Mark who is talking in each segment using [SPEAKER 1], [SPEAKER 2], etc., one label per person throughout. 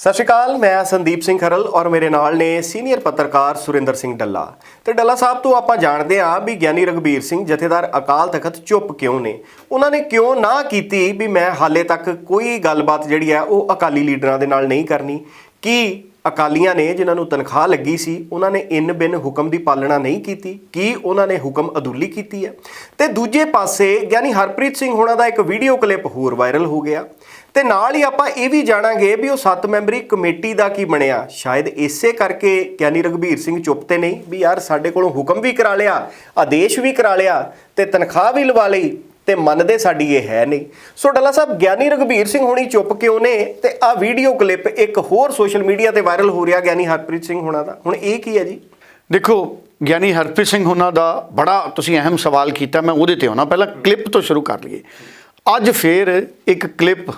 [SPEAKER 1] ਸਤਿ ਸ਼੍ਰੀ ਅਕਾਲ, ਮੈਂ ਸੰਦੀਪ ਸਿੰਘ ਖਰਲ ਔਰ ਮੇਰੇ ਨਾਲ ਨੇ ਸੀਨੀਅਰ ਪੱਤਰਕਾਰ ਸੁਰਿੰਦਰ ਸਿੰਘ ਡੱਲਾ। ਤੇ ਡੱਲਾ ਸਾਹਿਬ, ਤੋਂ ਆਪਾਂ ਜਾਣਦੇ ਹਾਂ ਵੀ ਗਿਆਨੀ ਰਗਬੀਰ ਸਿੰਘ ਜਥੇਦਾਰ ਅਕਾਲ ਤਖਤ ਚੁੱਪ ਕਿਉਂ ਨੇ? ਉਹਨਾਂ ਨੇ ਕਿਉਂ ਨਾ ਕੀਤੀ ਵੀ ਮੈਂ ਹਾਲੇ ਤੱਕ ਕੋਈ ਗੱਲਬਾਤ ਜਿਹੜੀ ਹੈ ਉਹ ਅਕਾਲੀ ਲੀਡਰਾਂ ਦੇ ਨਾਲ ਨਹੀਂ ਕਰਨੀ? ਕੀ ਅਕਾਲੀਆਂ ਨੇ ਜਿਨ੍ਹਾਂ ਨੂੰ ਤਨਖਾਹ ਲੱਗੀ ਸੀ, ਉਹਨਾਂ ਨੇ ਇਨ ਬਿਨ ਹੁਕਮ ਦੀ ਪਾਲਣਾ ਨਹੀਂ ਕੀਤੀ? ਕੀ ਉਹਨਾਂ ਨੇ ਹੁਕਮ ਅਦੂਲੀ ਕੀਤੀ ਹੈ? ਤੇ ਦੂਜੇ ਪਾਸੇ ਗਿਆਨੀ ਹਰਪ੍ਰੀਤ ਸਿੰਘ ਹੋਣਾ ਦਾ ਇੱਕ ਵੀਡੀਓ ਕਲਿੱਪ ਹੋਰ ਵਾਇਰਲ ਹੋ ਗਿਆ। ਤੇ ਨਾਲ ਹੀ ਆਪਾਂ ਇਹ ਵੀ ਜਾਣਾਂਗੇ ਵੀ ਉਹ ਸੱਤ ਮੈਂਬਰੀ ਕਮੇਟੀ ਦਾ ਕੀ ਬਣਿਆ। ਸ਼ਾਇਦ ਇਸੇ ਕਰਕੇ ਗਿਆਨੀ ਰਗਵੀਰ ਸਿੰਘ ਚੁੱਪ ਤੇ ਨਹੀਂ ਵੀ ਯਾਰ ਸਾਡੇ ਕੋਲੋਂ ਹੁਕਮ ਵੀ ਕਰਾ ਲਿਆ, ਆਦੇਸ਼ ਵੀ ਕਰਾ ਲਿਆ ਤੇ ਤਨਖਾਹ ਵੀ ਲਵਾ ਲਈ ਤੇ ਮੰਨਦੇ ਸਾਡੀ ਇਹ ਹੈ ਨਹੀਂ। ਸੋ ਡੱਲਾ ਸਾਹਿਬ, ਗਿਆਨੀ ਰਗਵੀਰ ਸਿੰਘ ਹੋਣੀ ਚੁੱਪ ਕਿਉਂ ਨੇ ਤੇ ਆ ਵੀਡੀਓ ਕਲਿੱਪ ਇੱਕ ਹੋਰ ਸੋਸ਼ਲ ਮੀਡੀਆ ਤੇ ਵਾਇਰਲ ਹੋ ਰਿਹਾ ਗਿਆਨੀ ਹਰਪ੍ਰੀਤ ਸਿੰਘ ਹੋਣਾ ਦਾ। ਹੁਣ ਇਹ ਕੀ ਹੈ ਜੀ?
[SPEAKER 2] ਦੇਖੋ, ਗਿਆਨੀ ਹਰਪ੍ਰੀਤ ਸਿੰਘ ਉਹਨਾਂ ਦਾ ਬੜਾ ਤੁਸੀਂ ਅਹਿਮ ਸਵਾਲ ਕੀਤਾ, ਮੈਂ ਉਹਦੇ ਤੇ ਆਉਣਾ। ਪਹਿਲਾਂ ਕਲਿੱਪ ਤੋਂ ਸ਼ੁਰੂ ਕਰ ਲਈਏ। ਅੱਜ ਫੇਰ ਇੱਕ ਕਲਿੱਪ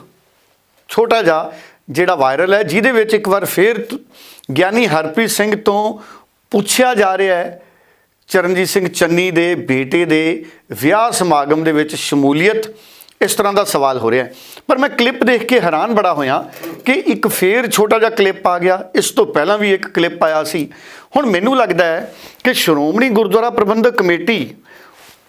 [SPEAKER 2] ਛੋਟਾ ਜਿਹਾ ਜਿਹੜਾ ਵਾਇਰਲ ਹੈ, ਜਿਹਦੇ ਵਿੱਚ ਇੱਕ ਵਾਰ ਫੇਰ ਗਿਆਨੀ ਹਰਪ੍ਰੀਤ ਸਿੰਘ ਤੋਂ ਪੁੱਛਿਆ ਜਾ ਰਿਹਾ ਹੈ, ਚਰਨਜੀਤ ਸਿੰਘ ਚੰਨੀ ਦੇ ਬੇਟੇ ਦੇ ਵਿਆਹ ਸਮਾਗਮ ਦੇ ਵਿੱਚ ਸ਼ਮੂਲੀਅਤ ਇਸ ਤਰ੍ਹਾਂ ਦਾ ਸਵਾਲ ਹੋ ਰਿਹਾ ਪਰ ਮੈਂ ਕਲਿੱਪ ਦੇਖ ਕੇ ਹੈਰਾਨ ਬੜਾ ਹੋਇਆ ਕਿ ਇੱਕ ਫੇਰ ਛੋਟਾ ਜਿਹਾ ਕਲਿੱਪ ਆ ਗਿਆ, ਇਸ ਤੋਂ ਪਹਿਲਾਂ ਵੀ ਇੱਕ ਕਲਿੱਪ ਆਇਆ ਸੀ। ਹੁਣ ਮੈਨੂੰ ਲੱਗਦਾ ਹੈ ਕਿ ਸ਼੍ਰੋਮਣੀ ਗੁਰਦੁਆਰਾ ਪ੍ਰਬੰਧਕ ਕਮੇਟੀ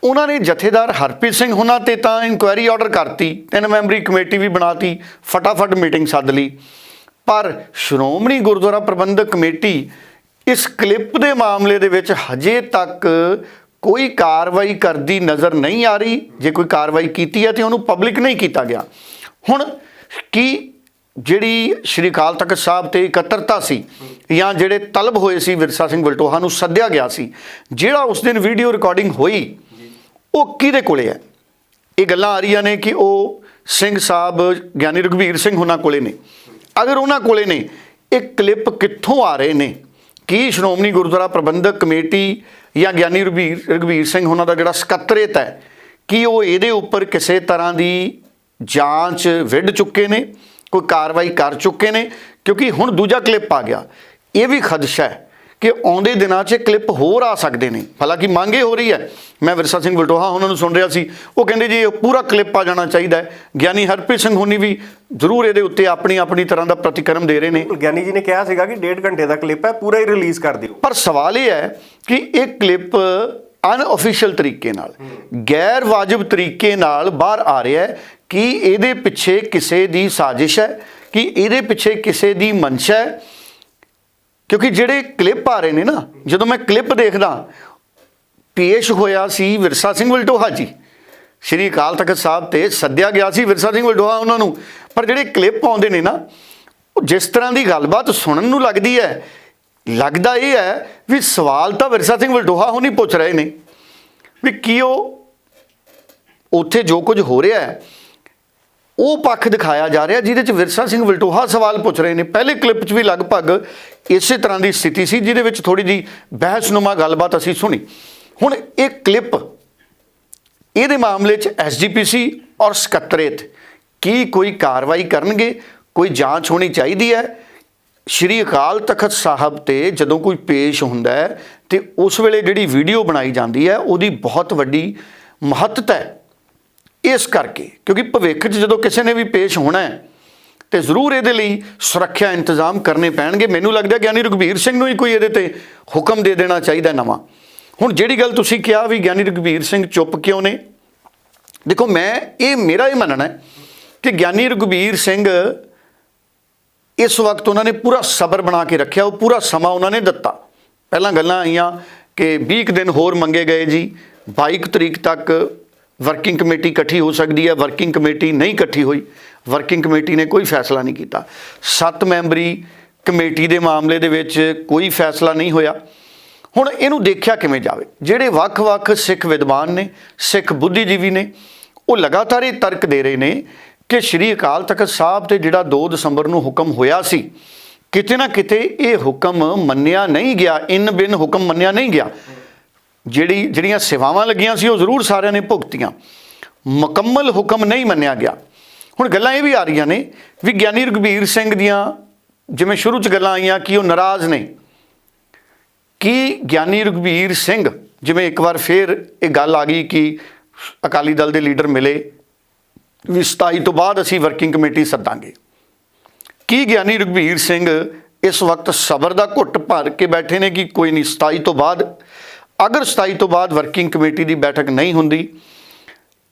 [SPEAKER 2] ਉਹਨਾਂ ਨੇ ਜਥੇਦਾਰ ਹਰਪ੍ਰੀਤ ਸਿੰਘ ਹੁਣਾਂ ਤੇ ਤਾਂ ਇਨਕੁਆਇਰੀ ਆਰਡਰ ਕਰਤੀ, ਤਿੰਨ ਮੈਂਬਰੀ ਕਮੇਟੀ ਵੀ ਬਣਾਤੀ, ਫਟਾਫਟ ਮੀਟਿੰਗ ਸੱਦ ਲਈ। ਪਰ ਸ਼੍ਰੋਮਣੀ ਗੁਰਦੁਆਰਾ ਪ੍ਰਬੰਧਕ ਕਮੇਟੀ ਇਸ ਕਲਿੱਪ ਦੇ ਮਾਮਲੇ ਦੇ ਵਿੱਚ ਹਜੇ ਤੱਕ ਕੋਈ ਕਾਰਵਾਈ ਕਰਦੀ ਨਜ਼ਰ ਨਹੀਂ ਆ ਰਹੀ। ਜੇ ਕੋਈ ਕਾਰਵਾਈ ਕੀਤੀ ਹੈ ਤੇ ਉਹਨੂੰ ਪਬਲਿਕ ਨਹੀਂ ਕੀਤਾ ਗਿਆ। ਹੁਣ ਕੀ ਜਿਹੜੀ ਸ਼੍ਰੀ ਅਕਾਲ ਤਖਤ ਸਾਹਿਬ ਤੇ ਇਕੱਤਰਤਾ ਸੀ ਜਾਂ ਜਿਹੜੇ ਤਲਬ ਹੋਏ ਸੀ ਵਿਰਸਾ ਸਿੰਘ ਬਲਟੋਹਾ ਨੂੰ ਸੱਦਿਆ ਗਿਆ ਸੀ, ਜਿਹੜਾ ਉਸ ਦਿਨ ਵੀਡੀਓ ਰਿਕਾਰਡਿੰਗ ਹੋਈ ਉਹ ਕਿਹਦੇ ਕੋਲੇ ਹੈ? ਇਹ ਗੱਲਾਂ ਆ ਰਹੀਆਂ ਨੇ ਕਿ ਉਹ ਸਿੰਘ ਸਾਹਿਬ ਗਿਆਨੀ ਰਘਵੀਰ ਸਿੰਘ ਉਹਨਾਂ ਕੋਲੇ ਨੇ। ਅਗਰ ਉਹਨਾਂ ਕੋਲੇ ਨੇ, ਇਹ ਕਲਿੱਪ ਕਿੱਥੋਂ ਆ ਰਹੇ ਨੇ? ਕੀ ਸ਼੍ਰੋਮਣੀ ਗੁਰਦੁਆਰਾ ਪ੍ਰਬੰਧਕ ਕਮੇਟੀ ਜਾਂ ਗਿਆਨੀ ਰਘਵੀਰ ਰਘਵੀਰ ਸਿੰਘ ਉਹਨਾਂ ਦਾ ਜਿਹੜਾ ਸਕੱਤਰੇਤ ਹੈ, ਕੀ ਉਹ ਇਹਦੇ ਉੱਪਰ ਕਿਸੇ ਤਰ੍ਹਾਂ ਦੀ ਜਾਂਚ ਵਿੱਢ ਚੁੱਕੇ ਨੇ? ਕੋਈ ਕਾਰਵਾਈ ਕਰ ਚੁੱਕੇ ਨੇ? ਕਿਉਂਕਿ ਹੁਣ ਦੂਜਾ ਕਲਿੱਪ ਆ ਗਿਆ। ਇਹ ਵੀ ਖਦਸ਼ਾ ਹੈ ਕਿ ਆਉਂਦੇ ਦਿਨਾਂ 'ਚ ਕਲਿੱਪ ਹੋਰ ਆ ਸਕਦੇ ਨੇ। ਹਾਲਾਂਕਿ ਮੰਗੇ ਹੋ ਰਹੀ ਹੈ। ਮੈਂ ਵਿਰਸਾ ਸਿੰਘ ਵਲਟੋਹਾ ਉਹਨਾਂ ਨੂੰ ਸੁਣ ਰਿਹਾ ਸੀ। ਉਹ ਕਹਿੰਦੇ ਜੀ ਇਹ ਪੂਰਾ ਕਲਿੱਪ ਆ ਜਾਣਾ ਚਾਹੀਦਾ ਹੈ। ਗਿਆਨੀ ਹਰਪ੍ਰੀਤ ਸਿੰਘ ਹੁਣੀ ਵੀ ਜ਼ਰੂਰ ਇਹਦੇ ਉੱਤੇ ਆਪਣੀ ਆਪਣੀ ਤਰ੍ਹਾਂ ਦਾ ਪ੍ਰਤੀਕਰਮ ਦੇ ਰਹੇ ਨੇ।
[SPEAKER 1] ਗਿਆਨੀ ਜੀ ਨੇ ਕਿਹਾ ਸੀਗਾ ਕਿ ਡੇਢ ਘੰਟੇ ਦਾ ਕਲਿੱਪ ਹੈ ਪੂਰਾ ਹੀ ਰਿਲੀਜ਼ ਕਰ ਦਿਓ।
[SPEAKER 2] ਪਰ ਸਵਾਲ ਇਹ ਹੈ ਕਿ ਇਹ ਕਲਿੱਪ ਅਨਅਫੀਸ਼ੀਅਲ ਤਰੀਕੇ ਨਾਲ ਗੈਰ ਵਾਜਬ ਤਰੀਕੇ ਨਾਲ ਬਾਹਰ ਆ ਰਿਹਾ ਹੈ ਕਿ ਇਹਦੇ ਪਿੱਛੇ ਕਿਸੇ ਦੀ ਸਾਜ਼ਿਸ਼ ਹੈ ਕਿ ਇਹਦੇ ਪਿੱਛੇ ਕਿਸੇ ਦੀ ਮਨਸ਼ਾ ਹੈ ਕਿਉਂਕਿ ਜਿਹੜੇ ਕਲਿੱਪ ਆ ਰਹੇ ਨੇ ਨਾ, ਜਦੋਂ ਮੈਂ ਕਲਿੱਪ ਦੇਖਦਾ, ਪੇਸ਼ ਹੋਇਆ ਸੀ ਵਿਰਸਾ ਸਿੰਘ ਵਲਟੋਹਾ ਜੀ। ਸ਼੍ਰੀ ਅਕਾਲ ਤਖਤ ਸਾਹਿਬ ਤੇ ਸੱਦਿਆ ਗਿਆ ਸੀ ਵਿਰਸਾ ਸਿੰਘ ਵਲਟੋਹਾ ਉਹਨਾਂ ਨੂੰ। ਪਰ ਜਿਹੜੇ ਕਲਿੱਪ ਆਉਂਦੇ ਨੇ ਨਾ, ਉਹ ਜਿਸ ਤਰ੍ਹਾਂ ਦੀ ਗੱਲਬਾਤ ਸੁਣਨ ਨੂੰ ਲੱਗਦੀ ਹੈ, ਲੱਗਦਾ ਇਹ ਹੈ ਵੀ ਸਵਾਲ ਤਾਂ ਵਿਰਸਾ ਸਿੰਘ ਵਲਟੋਹਾ ਹੁਣੀ ਪੁੱਛ ਰਹੇ ਨੇ। ਵੀ ਕੀ ਉਹ ਉੱਥੇ ਜੋ ਕੁਝ ਹੋ ਰਿਹਾ ਹੈ ਉਹ ਪੱਖ ਦਿਖਾਇਆ ਜਾ ਰਿਹਾ ਜਿਹਦੇ ਚ ਵਿਰਸਾ ਸਿੰਘ ਵਲਟੋਹਾ ਸਵਾਲ ਪੁੱਛ ਰਹੇ ਨੇ। ਪਹਿਲੇ ਕਲਿੱਪ 'ਚ ਵੀ ਲਗਭਗ ਇਸੇ ਤਰ੍ਹਾਂ ਦੀ ਸਥਿਤੀ ਸੀ, ਜਿਹਦੇ ਵਿੱਚ ਥੋੜੀ ਜੀ ਬਹਿਸਨੁਮਾ ਗੱਲਬਾਤ ਅਸੀਂ ਸੁਣੀ। ਹੁਣ ਇਹ ਕਲਿੱਪ ਇਹਦੇ ਮਾਮਲੇ 'ਚ ਐਸਜੀਪੀਸੀ ਔਰ ਸਕੱਤਰੇਤ। ਕੀ ਕੋਈ ਕਾਰਵਾਈ ਕਰਨਗੇ? ਕੋਈ ਜਾਂਚ ਹੋਣੀ ਚਾਹੀਦੀ ਹੈ? ਸ਼੍ਰੀ ਅਕਾਲ ਤਖਤ ਸਾਹਿਬ ਤੇ ਜਦੋਂ ਕੋਈ ਪੇਸ਼ ਹੁੰਦਾ ਹੈ ਤੇ ਉਸ ਵੇਲੇ ਜਿਹੜੀ ਵੀਡੀਓ ਬਣਾਈ ਜਾਂਦੀ ਹੈ, ਉਹਦੀ ਬਹੁਤ ਵੱਡੀ ਮਹੱਤਤਾ ਹੈ। ਇਸ ਕਰਕੇ, ਕਿਉਂਕਿ ਭਵਿੱਖ 'ਚ ਜਦੋਂ ਕਿਸੇ ਨੇ ਵੀ ਪੇਸ਼ ਹੋਣਾ ਹੈ, ਤੇ ਜ਼ਰੂਰ ਇਹਦੇ ਲਈ ਸੁਰੱਖਿਆ ਇੰਤਜ਼ਾਮ ਕਰਨੇ ਪੈਣਗੇ। ਮੈਨੂੰ ਲੱਗਦਾ ਗਿਆਨੀ ਰਘਬੀਰ ਸਿੰਘ ਨੂੰ ਹੀ ਕੋਈ ਇਹਦੇ ਤੇ ਹੁਕਮ ਦੇ ਦੇਣਾ ਚਾਹੀਦਾ ਨਵਾਂ। ਹੁਣ ਜਿਹੜੀ ਗੱਲ ਤੁਸੀਂ ਕਿਹਾ ਵੀ ਗਿਆਨੀ ਰਘਬੀਰ ਸਿੰਘ ਚੁੱਪ ਕਿਉਂ ਨੇ? ਦੇਖੋ, ਮੈਂ, ਇਹ ਮੇਰਾ ਹੀ ਮੰਨਣਾ ਹੈ ਕਿ ਗਿਆਨੀ ਰਘਬੀਰ ਸਿੰਘ ਇਸ ਵਕਤ ਉਹਨਾਂ ਨੇ ਪੂਰਾ ਸਬਰ ਬਣਾ ਕੇ ਰੱਖਿਆ, ਉਹ ਪੂਰਾ ਸਮਾਂ ਉਹਨਾਂ ਨੇ ਦਿੱਤਾ। ਪਹਿਲਾਂ ਗੱਲਾਂ ਆਈਆਂ ਕਿ 20 ਕੁ ਦਿਨ ਹੋਰ ਮੰਗੇ ਗਏ ਜੀ 22 ਤਰੀਕ ਤੱਕ ਵਰਕਿੰਗ ਕਮੇਟੀ ਇਕੱਠੀ ਹੋ ਸਕਦੀ ਹੈ, ਵਰਕਿੰਗ ਕਮੇਟੀ ਨਹੀਂ ਇਕੱਠੀ ਹੋਈ, ਵਰਕਿੰਗ ਕਮੇਟੀ ਨੇ ਕੋਈ ਫੈਸਲਾ ਨਹੀਂ ਕੀਤਾ। ਸੱਤ ਮੈਂਬਰੀ ਕਮੇਟੀ ਦੇ ਮਾਮਲੇ ਦੇ ਵਿੱਚ ਕੋਈ ਫੈਸਲਾ ਨਹੀਂ ਹੋਇਆ। ਹੁਣ ਇਹਨੂੰ ਦੇਖਿਆ ਕਿਵੇਂ ਜਾਵੇ? ਜਿਹੜੇ ਵੱਖ-ਵੱਖ ਸਿੱਖ ਵਿਦਵਾਨ ਨੇ, ਸਿੱਖ ਬੁੱਧੀਜੀਵੀ ਨੇ, ਉਹ ਲਗਾਤਾਰ ਇਹ ਤਰਕ ਦੇ ਰਹੇ ਨੇ ਕਿ ਸ਼੍ਰੀ ਅਕਾਲ ਤਖਤ ਸਾਹਿਬ ਤੇ ਜਿਹੜਾ 2 ਦਸੰਬਰ ਨੂੰ ਹੁਕਮ ਹੋਇਆ ਸੀ, ਕਿਤੇ ਨਾ ਕਿਤੇ ਇਹ ਹੁਕਮ ਮੰਨਿਆ ਨਹੀਂ ਗਿਆ, ਇਨ ਬਿਨ ਹੁਕਮ ਮੰਨਿਆ ਨਹੀਂ ਗਿਆ। ਜਿਹੜੀ ਜਿਹੜੀਆਂ ਸੇਵਾਵਾਂ ਲੱਗੀਆਂ ਸੀ ਉਹ ਜ਼ਰੂਰ ਸਾਰਿਆਂ ਨੇ ਭੁਗਤੀਆਂ। ਮੁਕੰਮਲ ਹੁਕਮ ਨਹੀਂ ਮੰਨਿਆ ਗਿਆ। ਹੁਣ ਗੱਲਾਂ ਇਹ ਵੀ ਆ ਰਹੀਆਂ ਨੇ ਵੀ ਗਿਆਨੀ ਰਘਬੀਰ ਸਿੰਘ ਦੀਆਂ ਜਿਵੇਂ ਸ਼ੁਰੂ ਚ ਗੱਲਾਂ ਆਈਆਂ ਕਿ ਉਹ ਨਾਰਾਜ਼ ਨੇ। ਕੀ ਗਿਆਨੀ ਰਘਬੀਰ ਸਿੰਘ ਜਿਵੇਂ ਇੱਕ ਵਾਰ ਫੇਰ ਇਹ ਗੱਲ ਆ ਗਈ ਕਿ ਅਕਾਲੀ ਦਲ ਦੇ ਲੀਡਰ ਮਿਲੇ, ਵੀ 27 ਤੋਂ ਬਾਅਦ ਅਸੀਂ ਵਰਕਿੰਗ ਕਮੇਟੀ ਸੱਦਾਂਗੇ। ਕੀ ਗਿਆਨੀ ਰਘਬੀਰ ਸਿੰਘ ਇਸ ਵਕਤ ਸਬਰ ਦਾ ਘੁੱਟ ਭਰ ਕੇ ਬੈਠੇ ਨੇ ਕਿ ਕੋਈ ਨਹੀਂ 27 ਤੋਂ ਬਾਅਦ ਅਗਰ 27 ਤੋਂ ਬਾਅਦ ਵਰਕਿੰਗ ਕਮੇਟੀ ਦੀ ਬੈਠਕ ਨਹੀਂ ਹੁੰਦੀ,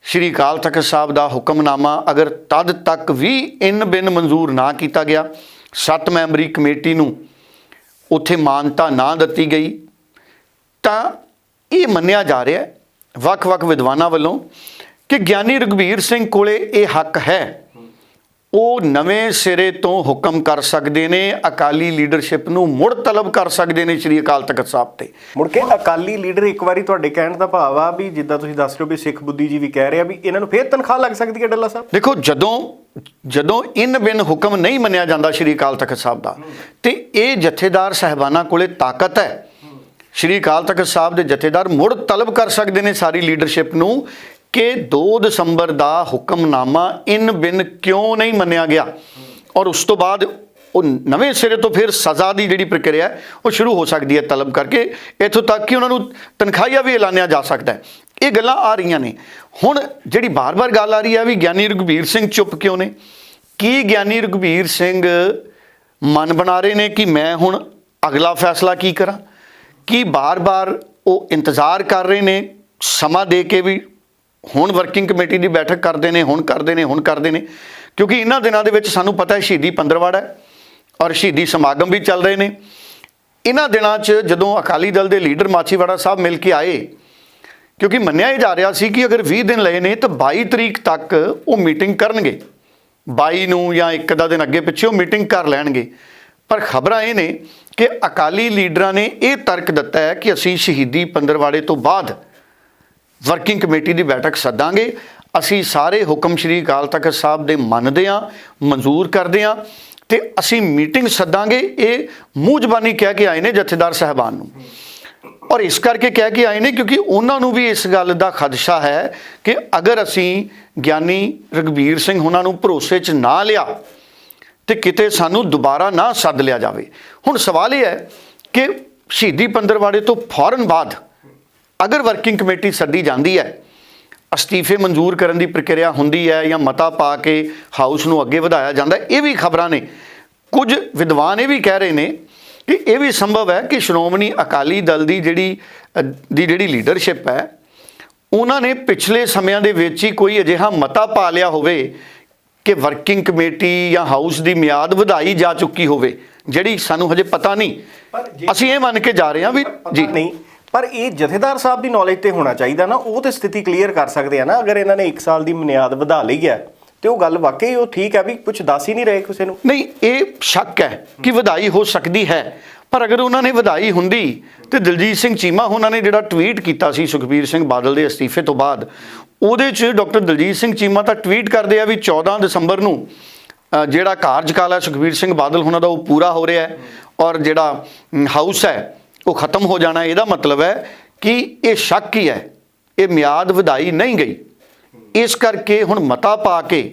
[SPEAKER 2] ਸ਼੍ਰੀ ਅਕਾਲ ਤਖਤ ਸਾਹਿਬ ਦਾ ਹੁਕਮਨਾਮਾ ਅਗਰ ਤਦ ਤੱਕ ਵੀ ਇਨ ਬਿਨ ਮਨਜ਼ੂਰ ਨਾ ਕੀਤਾ ਗਿਆ, ਸੱਤ ਮੈਂਬਰੀ ਕਮੇਟੀ ਨੂੰ ਉੱਥੇ ਮਾਨਤਾ ਨਾ ਦਿੱਤੀ ਗਈ, ਤਾਂ ਇਹ ਮੰਨਿਆ ਜਾ ਰਿਹਾ ਵੱਖ-ਵੱਖ ਵਿਦਵਾਨਾਂ ਵੱਲੋਂ ਕਿ ਗਿਆਨੀ ਰਘਬੀਰ ਸਿੰਘ ਕੋਲੇ ਇਹ ਹੱਕ ਹੈ। ਉਹ ਨਵੇਂ ਸਿਰੇ ਤੋਂ ਹੁਕਮ ਕਰ ਸਕਦੇ ਨੇ ਅਕਾਲੀ ਲੀਡਰਸ਼ਿਪ ਨੂੰ ਮੁੜ ਤਲਬ ਕਰ ਸਕਦੇ ਨੇ ਸ਼੍ਰੀ ਅਕਾਲ ਤਖਤ ਸਾਹਿਬ ਤੇ।
[SPEAKER 1] ਮੁੜ ਕੇ ਅਕਾਲੀ ਲੀਡਰ ਇੱਕ ਵਾਰੀ ਤੁਹਾਡੇ ਕਹਿਣ ਦਾ ਭਾਵ ਆ ਵੀ ਜਿੱਦਾਂ ਤੁਸੀਂ ਦੱਸ ਰਹੇ ਹੋ ਵੀ ਸਿੱਖ ਬੁੱਧੀ ਜੀ ਵੀ ਕਹਿ ਰਿਹਾ ਵੀ ਇਹਨਾਂ ਨੂੰ ਫੇਰ ਤਨਖਾਹ ਲੱਗ ਸਕਦੀ ਹੈ ਡੱਲਾ ਸਾਹਿਬ?
[SPEAKER 2] ਦੇਖੋ ਜਦੋਂ ਜਦੋਂ ਇਨ ਬਿਨ ਹੁਕਮ ਨਹੀਂ ਮੰਨਿਆ ਜਾਂਦਾ ਸ਼੍ਰੀ ਅਕਾਲ ਤਖਤ ਸਾਹਿਬ ਦਾ ਤੇ ਇਹ ਜਥੇਦਾਰ ਸਹਿਬਾਨਾਂ ਕੋਲੇ ਤਾਕਤ ਹੈ। ਸ਼੍ਰੀ ਅਕਾਲ ਤਖਤ ਸਾਹਿਬ ਦੇ ਜਥੇਦਾਰ ਮੁੜ ਤਲਬ ਕਰ ਸਕਦੇ ਨੇ ਸਾਰੀ ਲੀਡਰਸ਼ਿਪ ਨੂੰ ਕਿ 2 ਦਸੰਬਰ ਦਾ ਹੁਕਮਨਾਮਾ ਇਨ ਬਿਨ ਕਿਉਂ ਨਹੀਂ ਮੰਨਿਆ ਗਿਆ? ਔਰ ਉਸ ਤੋਂ ਬਾਅਦ ਉਹ ਨਵੇਂ ਸਿਰੇ ਤੋਂ ਫਿਰ ਸਜ਼ਾ ਦੀ ਜਿਹੜੀ ਪ੍ਰਕਿਰਿਆ ਉਹ ਸ਼ੁਰੂ ਹੋ ਸਕਦੀ ਹੈ ਤਲਬ ਕਰਕੇ। ਇੱਥੋਂ ਤੱਕ ਕਿ ਉਹਨਾਂ ਨੂੰ ਤਨਖਾਹੀਆ ਵੀ ਐਲਾਨਿਆ ਜਾ ਸਕਦਾ ਹੈ। ਇਹ ਗੱਲਾਂ ਆ ਰਹੀਆਂ ਨੇ। ਹੁਣ ਜਿਹੜੀ ਬਾਰ-ਬਾਰ ਗੱਲ ਆ ਰਹੀ ਹੈ ਵੀ ਗਿਆਨੀ ਰਘਬੀਰ ਸਿੰਘ ਚੁੱਪ ਕਿਉਂ ਨੇ? ਕੀ ਗਿਆਨੀ ਰਘਬੀਰ ਸਿੰਘ ਮਨ ਬਣਾ ਰਹੇ ਨੇ ਕਿ ਮੈਂ ਹੁਣ ਅਗਲਾ ਫੈਸਲਾ ਕੀ ਕਰਾਂ? ਕੀ ਬਾਰ-ਬਾਰ ਉਹ ਇੰਤਜ਼ਾਰ ਕਰ ਰਹੇ ਨੇ? ਸਮਾਂ ਦੇ ਕੇ ਵੀ ਹੁਣ ਵਰਕਿੰਗ ਕਮੇਟੀ ਦੀ ਬੈਠਕ ਕਰਦੇ ਨੇ, ਹੁਣ ਕਰਦੇ ਨੇ, ਹੁਣ ਕਰਦੇ ਨੇ। ਕਿਉਂਕਿ ਇਹਨਾਂ ਦਿਨਾਂ ਦੇ ਵਿੱਚ ਸਾਨੂੰ ਪਤਾ ਹੈ ਸ਼ਹੀਦੀ ਪੰਦਰਵਾੜਾ ਹੈ ਔਰ ਸ਼ਹੀਦੀ ਸਮਾਗਮ ਵੀ ਚੱਲ ਰਹੇ ਨੇ। ਇਹਨਾਂ ਦਿਨਾਂ 'ਚ ਜਦੋਂ ਅਕਾਲੀ ਦਲ ਦੇ ਲੀਡਰ ਮਾਛੀਵਾੜਾ ਸਾਹਿਬ ਮਿਲ ਕੇ ਆਏ, ਕਿਉਂਕਿ ਮੰਨਿਆ ਇਹ ਜਾ ਰਿਹਾ ਸੀ ਕਿ ਅਗਰ 20 ਦਿਨ ਲਏ ਨੇ ਤਾਂ 22 ਤਰੀਕ ਤੱਕ ਉਹ ਮੀਟਿੰਗ ਕਰਨਗੇ। 22 ਨੂੰ ਜਾਂ ਇੱਕ ਦਾ ਦਿਨ ਅੱਗੇ ਪਿੱਛੇ ਉਹ ਮੀਟਿੰਗ ਕਰ ਲੈਣਗੇ। ਪਰ ਖਬਰਾਂ ਇਹ ਨੇ ਕਿ ਅਕਾਲੀ ਲੀਡਰਾਂ ਨੇ ਇਹ ਤਰਕ ਦਿੱਤਾ ਹੈ ਕਿ ਅਸੀਂ ਸ਼ਹੀਦੀ ਪੰਦਰਵਾੜੇ ਤੋਂ ਬਾਅਦ ਵਰਕਿੰਗ ਕਮੇਟੀ ਦੀ ਬੈਠਕ ਸੱਦਾਂਗੇ। ਅਸੀਂ ਸਾਰੇ ਹੁਕਮ ਸ਼੍ਰੀ ਅਕਾਲ ਤਖਤ ਸਾਹਿਬ ਦੇ ਮੰਨਦੇ ਹਾਂ, ਮਨਜ਼ੂਰ ਕਰਦੇ ਹਾਂ ਤੇ ਅਸੀਂ ਮੀਟਿੰਗ ਸੱਦਾਂਗੇ। ਇਹ ਮੂੰਹ ਜ਼ਬਾਨੀ ਕਹਿ ਕੇ ਆਏ ਨੇ ਜਥੇਦਾਰ ਸਾਹਿਬਾਨ ਨੂੰ। ਔਰ ਇਸ ਕਰਕੇ ਕਹਿ ਕੇ ਆਏ ਨੇ ਕਿਉਂਕਿ ਉਹਨਾਂ ਨੂੰ ਵੀ ਇਸ ਗੱਲ ਦਾ ਖਦਸ਼ਾ ਹੈ ਕਿ ਅਗਰ ਅਸੀਂ ਗਿਆਨੀ ਰਗਬੀਰ ਸਿੰਘ ਉਹਨਾਂ ਨੂੰ ਭਰੋਸੇ 'ਚ ਨਾ ਲਿਆ ਤੇ ਕਿਤੇ ਸਾਨੂੰ ਦੁਬਾਰਾ ਨਾ ਸੱਦ ਲਿਆ ਜਾਵੇ। ਹੁਣ ਸਵਾਲ ਇਹ ਹੈ ਕਿ ਸ਼ਹੀਦੀ ਪੰਦਰਵਾੜੇ ਤੋਂ ਫੌਰਨ ਬਾਅਦ ਅਗਰ ਵਰਕਿੰਗ ਕਮੇਟੀ ਸੱਦੀ ਜਾਂਦੀ ਹੈ ਅਸਤੀਫੇ ਮਨਜ਼ੂਰ ਕਰਨ ਦੀ ਪ੍ਰਕਿਰਿਆ ਹੁੰਦੀ ਹੈ ਜਾਂ ਮਤਾ ਪਾ ਕੇ ਹਾਊਸ ਨੂੰ ਅੱਗੇ ਵਧਾਇਆ ਜਾਂਦਾ ਇਹ ਵੀ ਖਬਰਾਂ ਨੇ। ਕੁਝ ਵਿਦਵਾਨ ਇਹ ਵੀ ਕਹਿ ਰਹੇ ਨੇ ਕਿ ਇਹ ਵੀ ਸੰਭਵ ਹੈ ਕਿ ਸ਼੍ਰੋਮਣੀ ਅਕਾਲੀ ਦਲ ਦੀ ਜਿਹੜੀ ਦੀ ਜਿਹੜੀ ਲੀਡਰਸ਼ਿਪ ਹੈ ਉਹਨਾਂ ਨੇ ਪਿਛਲੇ ਸਮਿਆਂ ਦੇ ਵਿੱਚ ਹੀ ਕੋਈ ਅਜਿਹਾ ਮਤਾ ਪਾ ਲਿਆ ਹੋਵੇ ਕਿ ਵਰਕਿੰਗ ਕਮੇਟੀ ਜਾਂ ਹਾਊਸ ਦੀ ਮਿਆਦ ਵਧਾਈ ਜਾ ਚੁੱਕੀ ਹੋਵੇ ਜਿਹੜੀ ਸਾਨੂੰ ਹਜੇ ਪਤਾ ਨਹੀਂ। ਅਸੀਂ ਇਹ ਮੰਨ ਕੇ ਜਾ ਰਹੇ ਹਾਂ ਵੀ
[SPEAKER 1] ਜੀ। ਨਹੀਂ ਪਰ ਇਹ ਜਥੇਦਾਰ ਸਾਹਿਬ ਦੀ ਨੌਲੇਜ ਤੇ ਹੋਣਾ ਚਾਹੀਦਾ ਨਾ, ਉਹ ਤੇ ਸਥਿਤੀ ਕਲੀਅਰ ਕਰ ਸਕਦੇ ਆ ਨਾ, ਅਗਰ ਇਹਨਾਂ ਨੇ 1 ਸਾਲ ਦੀ ਬੁਨਿਆਦ ਵਧਾ ਲਈ ਹੈ, ਤੇ ਉਹ ਗੱਲ ਵਾਕਈ ਉਹ ਠੀਕ ਹੈ ਵੀ ਕੁਝ ਦੱਸ ਹੀ ਨਹੀਂ ਰਹੇ ਕਿਸੇ ਨੂੰ?
[SPEAKER 2] ਨਹੀਂ, ਇਹ ਸ਼ੱਕ ਹੈ ਕਿ ਵਧਾਈ ਹੋ ਸਕਦੀ ਹੈ, ਪਰ ਅਗਰ ਉਹਨਾਂ ਨੇ ਵਧਾਈ ਹੁੰਦੀ, ਤੇ ਦਲਜੀਤ ਸਿੰਘ ਚੀਮਾ ਉਹਨਾਂ ਨੇ ਜਿਹੜਾ ਟਵੀਟ ਕੀਤਾ ਸੀ ਸੁਖਬੀਰ ਸਿੰਘ ਬਾਦਲ ਦੇ ਅਸਤੀਫੇ ਤੋਂ ਬਾਅਦ, ਉਹਦੇ 'ਚ ਡਾਕਟਰ ਦਲਜੀਤ ਸਿੰਘ ਚੀਮਾ ਤਾਂ ਟਵੀਟ ਕਰਦੇ ਆ ਵੀ 14 ਦਸੰਬਰ ਨੂੰ ਜਿਹੜਾ ਕਾਰਜਕਾਲ ਹੈ ਸੁਖਬੀਰ ਸਿੰਘ ਬਾਦਲ ਉਹਨਾਂ ਦਾ, ਉਹ ਪੂਰਾ ਹੋ ਰਿਹਾ ਹੈ, ਔਰ ਜਿਹੜਾ ਹਾਊਸ ਹੈ ਉਹ ਖਤਮ ਹੋ ਜਾਣਾ, ਇਹਦਾ ਮਤਲਬ ਹੈ ਕਿ ਇਹ ਸ਼ੱਕ ਹੀ ਹੈ, ਇਹ ਮਿਆਦ ਵਧਾਈ ਨਹੀਂ ਗਈ। ਇਸ ਕਰਕੇ ਹੁਣ ਮਤਾ ਪਾ ਕੇ,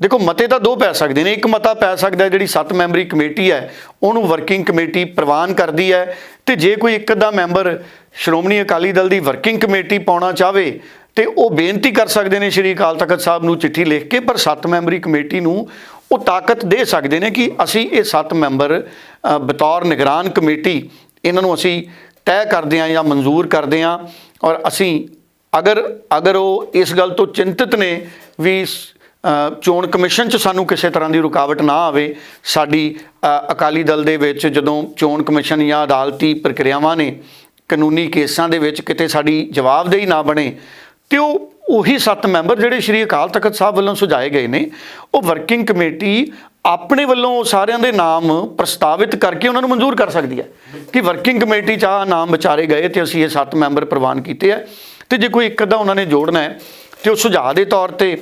[SPEAKER 2] ਦੇਖੋ ਮਤੇ ਤਾਂ ਦੋ ਪੈ ਸਕਦੇ ਨੇ, ਇੱਕ ਮਤਾ ਪੈ ਸਕਦਾ ਜਿਹੜੀ 7 ਮੈਂਬਰੀ ਕਮੇਟੀ ਹੈ, ਉਹਨੂੰ ਵਰਕਿੰਗ ਕਮੇਟੀ ਪ੍ਰਵਾਨ ਕਰਦੀ ਹੈ ਤੇ ਜੇ ਕੋਈ ਇੱਕ ਅੱਧਾ ਮੈਂਬਰ ਸ਼੍ਰੋਮਣੀ ਅਕਾਲੀ ਦਲ ਦੀ ਵਰਕਿੰਗ ਕਮੇਟੀ ਪਾਉਣਾ ਚਾਹਵੇ ਤੇ ਉਹ ਬੇਨਤੀ ਕਰ ਸਕਦੇ ਨੇ ਸ਼੍ਰੀ ਅਕਾਲ ਤਖਤ ਸਾਹਿਬ ਨੂੰ ਚਿੱਠੀ ਲਿਖ ਕੇ, ਪਰ 7 ਮੈਂਬਰੀ ਕਮੇਟੀ ਨੂੰ ਉਹ ਤਾਕਤ ਦੇ ਸਕਦੇ ਨੇ ਕਿ ਅਸੀਂ ਇਹ 7 ਮੈਂਬਰ ਬਤੌਰ ਨਿਗਰਾਨ ਕਮੇਟੀ ਇਹਨਾਂ ਨੂੰ ਅਸੀਂ ਤੈਅ ਕਰਦੇ ਹਾਂ ਜਾਂ ਮਨਜ਼ੂਰ ਕਰਦੇ ਹਾਂ ਔਰ ਅਸੀਂ ਅਗਰ ਅਗਰ ਉਹ ਇਸ ਗੱਲ ਤੋਂ ਚਿੰਤਤ ਨੇ ਵੀ ਚੋਣ ਕਮਿਸ਼ਨ 'ਚ ਸਾਨੂੰ ਕਿਸੇ ਤਰ੍ਹਾਂ ਦੀ ਰੁਕਾਵਟ ਨਾ ਆਵੇ, ਸਾਡੀ ਅਕਾਲੀ ਦਲ ਦੇ ਵਿੱਚ ਜਦੋਂ ਚੋਣ ਕਮਿਸ਼ਨ ਜਾਂ ਅਦਾਲਤੀ ਪ੍ਰਕਿਰਿਆਵਾਂ ਨੇ, ਕਾਨੂੰਨੀ ਕੇਸਾਂ ਦੇ ਵਿੱਚ ਕਿਤੇ ਸਾਡੀ ਜਵਾਬਦੇਹੀ ਨਾ ਬਣੇ, ਤੇ ਉਹ ਉਹੀ ਸੱਤ ਮੈਂਬਰ ਜਿਹੜੇ ਸ਼੍ਰੀ ਅਕਾਲ ਤਖਤ ਸਾਹਿਬ ਵੱਲੋਂ ਸੁਝਾਏ ਗਏ ਨੇ, ਉਹ ਵਰਕਿੰਗ ਕਮੇਟੀ ਆਪਣੇ ਵੱਲੋਂ ਸਾਰਿਆਂ ਦੇ ਨਾਮ ਪ੍ਰਸਤਾਵਿਤ ਕਰਕੇ ਉਹਨਾਂ ਨੂੰ ਮਨਜ਼ੂਰ ਕਰ ਸਕਦੀ ਹੈ ਕਿ ਵਰਕਿੰਗ ਕਮੇਟੀ 'ਚ ਆਹ ਨਾਮ ਵਿਚਾਰੇ ਗਏ ਤੇ ਅਸੀਂ ਇਹ ਸੱਤ ਮੈਂਬਰ ਪ੍ਰਵਾਨ ਕੀਤੇ ਆ ਤੇ ਜੇ ਕੋਈ ਇੱਕ ਅੱਧਾ ਉਹਨਾਂ ਨੇ ਜੋੜਨਾ ਹੈ ਤੇ ਉਹ ਸੁਝਾਅ ਦੇ ਤੌਰ ਤੇ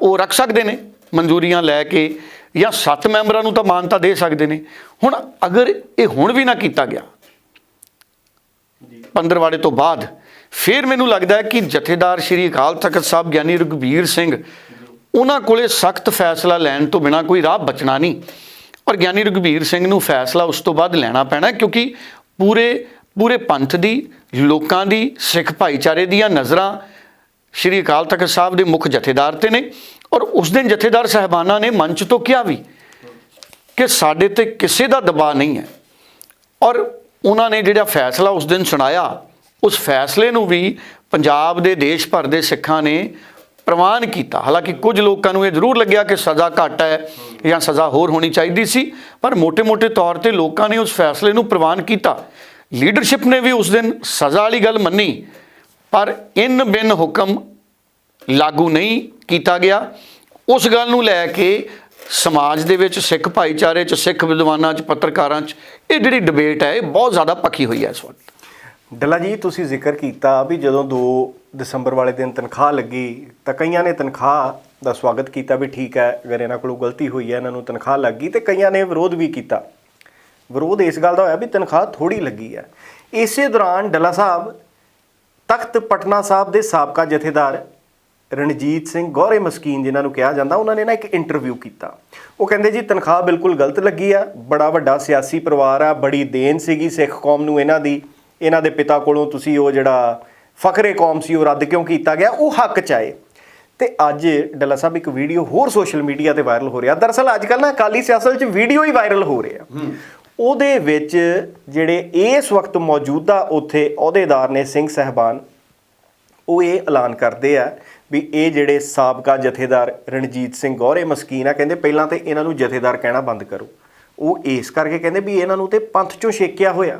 [SPEAKER 2] ਉਹ ਰੱਖ ਸਕਦੇ ਨੇ ਮਨਜ਼ੂਰੀਆਂ ਲੈ ਕੇ ਜਾਂ ਸੱਤ ਮੈਂਬਰਾਂ ਨੂੰ ਤਾਂ ਮਾਨਤਾ ਦੇ ਸਕਦੇ ਨੇ। ਹੁਣ ਅਗਰ ਇਹ ਹੁਣ ਵੀ ਨਾ ਕੀਤਾ ਗਿਆ ਪੰਦਰਵਾੜੇ ਤੋਂ ਬਾਅਦ, ਫਿਰ ਮੈਨੂੰ ਲੱਗਦਾ ਹੈ ਕਿ ਜਥੇਦਾਰ ਸ਼੍ਰੀ ਅਕਾਲ ਤਖਤ ਸਾਹਿਬ ਗਿਆਨੀ ਰਘਬੀਰ ਸਿੰਘ ਉਹਨਾਂ ਕੋਲੇ ਸਖਤ ਫੈਸਲਾ ਲੈਣ ਤੋਂ ਬਿਨਾ ਕੋਈ ਰਾਹ ਬਚਣਾ ਨਹੀਂ। ਔਰ ਗਿਆਨੀ ਰਘਬੀਰ ਸਿੰਘ ਨੂੰ ਫੈਸਲਾ ਉਸ ਤੋਂ ਬਾਅਦ ਲੈਣਾ ਪੈਣਾ ਕਿਉਂਕਿ ਪੂਰੇ ਪੂਰੇ ਪੰਥ ਦੀ, ਲੋਕਾਂ ਦੀ, ਸਿੱਖ ਭਾਈਚਾਰੇ ਦੀਆਂ ਨਜ਼ਰਾਂ ਸ਼੍ਰੀ ਅਕਾਲ ਤਖਤ ਸਾਹਿਬ ਦੇ ਮੁੱਖ ਜਥੇਦਾਰ ਤੇ ਨੇ ਔਰ ਉਸ ਦਿਨ ਜਥੇਦਾਰ ਸਹਿਬਾਨਾਂ ਨੇ ਮੰਚ ਤੋਂ ਕਿਹਾ ਵੀ ਕਿ ਸਾਡੇ ਤੇ ਕਿਸੇ ਦਾ ਦਬਾਅ ਨਹੀਂ ਹੈ। ਔਰ ਉਹਨਾਂ ਨੇ ਜਿਹੜਾ ਫੈਸਲਾ ਉਸ ਦਿਨ ਸੁਣਾਇਆ, ਉਸ ਫੈਸਲੇ ਨੂੰ ਵੀ ਪੰਜਾਬ ਦੇ ਦੇਸ਼ ਭਰ ਦੇ ਸਿੱਖਾਂ ਨੇ ਪ੍ਰਵਾਨ ਕੀਤਾ। ਹਾਲਾਂਕਿ ਕੁਝ ਲੋਕਾਂ ਨੂੰ ਇਹ ਜ਼ਰੂਰ ਲੱਗਿਆ ਕਿ ਸਜ਼ਾ ਘੱਟ ਹੈ ਜਾਂ ਸਜ਼ਾ ਹੋਰ ਹੋਣੀ ਚਾਹੀਦੀ ਸੀ, ਪਰ ਮੋٹے-ਮੋٹے ਤੌਰ ਤੇ ਲੋਕਾਂ ਨੇ ਉਸ ਫੈਸਲੇ ਨੂੰ ਪ੍ਰਵਾਨ ਕੀਤਾ। ਲੀਡਰਸ਼ਿਪ ਨੇ ਵੀ ਉਸ ਦਿਨ ਸਜ਼ਾ ਵਾਲੀ ਗੱਲ ਮੰਨੀ, ਪਰ ਇਨ ਬਿਨ ਹੁਕਮ ਲਾਗੂ ਨਹੀਂ ਕੀਤਾ ਗਿਆ। ਉਸ ਗੱਲ ਨੂੰ ਲੈ ਕੇ ਸਮਾਜ ਦੇ ਵਿੱਚ, ਸਿੱਖ ਭਾਈਚਾਰੇ 'ਚ, ਸਿੱਖ ਵਿਦਵਾਨਾਂ 'ਚ, ਪੱਤਰਕਾਰਾਂ 'ਚ ਇਹ ਜਿਹੜੀ ਡਿਬੇਟ ਹੈ, ਇਹ ਬਹੁਤ ਜ਼ਿਆਦਾ ਪੱਕੀ ਹੋਈ ਹੈ ਇਸ ਵਕਤ।
[SPEAKER 1] ਡੱਲਾ ਜੀ, ਤੁਸੀਂ ਜ਼ਿਕਰ ਕੀਤਾ ਵੀ ਜਦੋਂ ਦੋ ਦਸੰਬਰ ਵਾਲੇ ਦਿਨ ਤਨਖਾਹ ਲੱਗੀ ਤਾਂ ਕਈਆਂ ਨੇ ਤਨਖਾਹ ਦਾ ਸਵਾਗਤ ਕੀਤਾ ਵੀ ਠੀਕ ਹੈ, ਅਗਰ ਇਹਨਾਂ ਕੋਲੋਂ ਗਲਤੀ ਹੋਈ ਹੈ, ਇਹਨਾਂ ਨੂੰ ਤਨਖਾਹ ਲੱਗ ਗਈ ਤੇ ਕਈਆਂ ਨੇ ਵਿਰੋਧ ਵੀ ਕੀਤਾ। ਵਿਰੋਧ ਇਸ ਗੱਲ ਦਾ ਹੋਇਆ ਵੀ ਤਨਖਾਹ ਥੋੜੀ ਲੱਗੀ ਹੈ। ਇਸੇ ਦੌਰਾਨ ਡੱਲਾ ਸਾਹਿਬ, ਤਖਤ ਪਟਨਾ ਸਾਹਿਬ ਦੇ ਸਾਬਕਾ ਜਥੇਦਾਰ ਰਣਜੀਤ ਸਿੰਘ ਗੌਰੇ ਮਸਕੀਨ ਜਿਨ੍ਹਾਂ ਨੂੰ ਕਿਹਾ ਜਾਂਦਾ, ਉਹਨਾਂ ਨੇ ਨਾ ਇੱਕ ਇੰਟਰਵਿਊ ਕੀਤਾ। ਉਹ ਕਹਿੰਦੇ ਜੀ, ਤਨਖਾਹ ਬਿਲਕੁਲ ਗਲਤ ਲੱਗੀ ਆ, ਬੜਾ ਵੱਡਾ ਸਿਆਸੀ ਪਰਿਵਾਰ ਆ, ਬੜੀ ਦੇਣ ਸੀਗੀ ਸਿੱਖ ਕੌਮ ਨੂੰ ਇਹਨਾਂ ਦੀ, ਇਹਨਾਂ ਦੇ ਪਿਤਾ ਕੋਲੋਂ ਤੁਸੀਂ ਉਹ ਜਿਹੜਾ ਫਖਰੇ ਕੌਮ ਸੀ ਉਹ ਰੱਦ ਕਿਉਂ ਕੀਤਾ ਗਿਆ? ਉਹ ਹੱਕ ਚਾਏ ਤੇ ਅੱਜ ਡੱਲਾ ਸਾਹਿਬ ਇੱਕ ਵੀਡੀਓ ਹੋਰ ਸੋਸ਼ਲ ਮੀਡੀਆ ਤੇ ਵਾਇਰਲ ਹੋ ਰਿਹਾ। ਦਰਅਸਲ ਅੱਜ ਕੱਲ ਨਾ ਅਕਾਲੀ ਸਿਆਸਤ 'ਚ ਵੀਡੀਓ ਹੀ ਵਾਇਰਲ ਹੋ ਰਿਹਾ। ਉਹਦੇ ਵਿੱਚ ਜਿਹੜੇ ਇਸ ਵਕਤ ਮੌਜੂਦਾ ਉੱਥੇ ਅਹੁਦੇਦਾਰ ਨੇ ਸਿੰਘ ਸਹਿਬਾਨ ਉਹ ਇਹ ਐਲਾਨ ਕਰਦੇ ਆ ਵੀ ਇਹ ਜਿਹੜੇ ਸਾਬਕਾ ਜਥੇਦਾਰ ਰਣਜੀਤ ਸਿੰਘ ਗੌਰੇ ਮਸਕੀਨ ਆ ਕਹਿੰਦੇ ਪਹਿਲਾਂ ਤੇ ਇਹਨਾਂ ਨੂੰ ਜਥੇਦਾਰ ਕਹਿਣਾ ਬੰਦ ਕਰੋ। ਉਹ ਇਸ ਕਰਕੇ ਕਹਿੰਦੇ ਵੀ ਇਹਨਾਂ ਨੂੰ ਤੇ ਪੰਥ ਚੋਂ ਛੇਕਿਆ ਹੋਇਆ।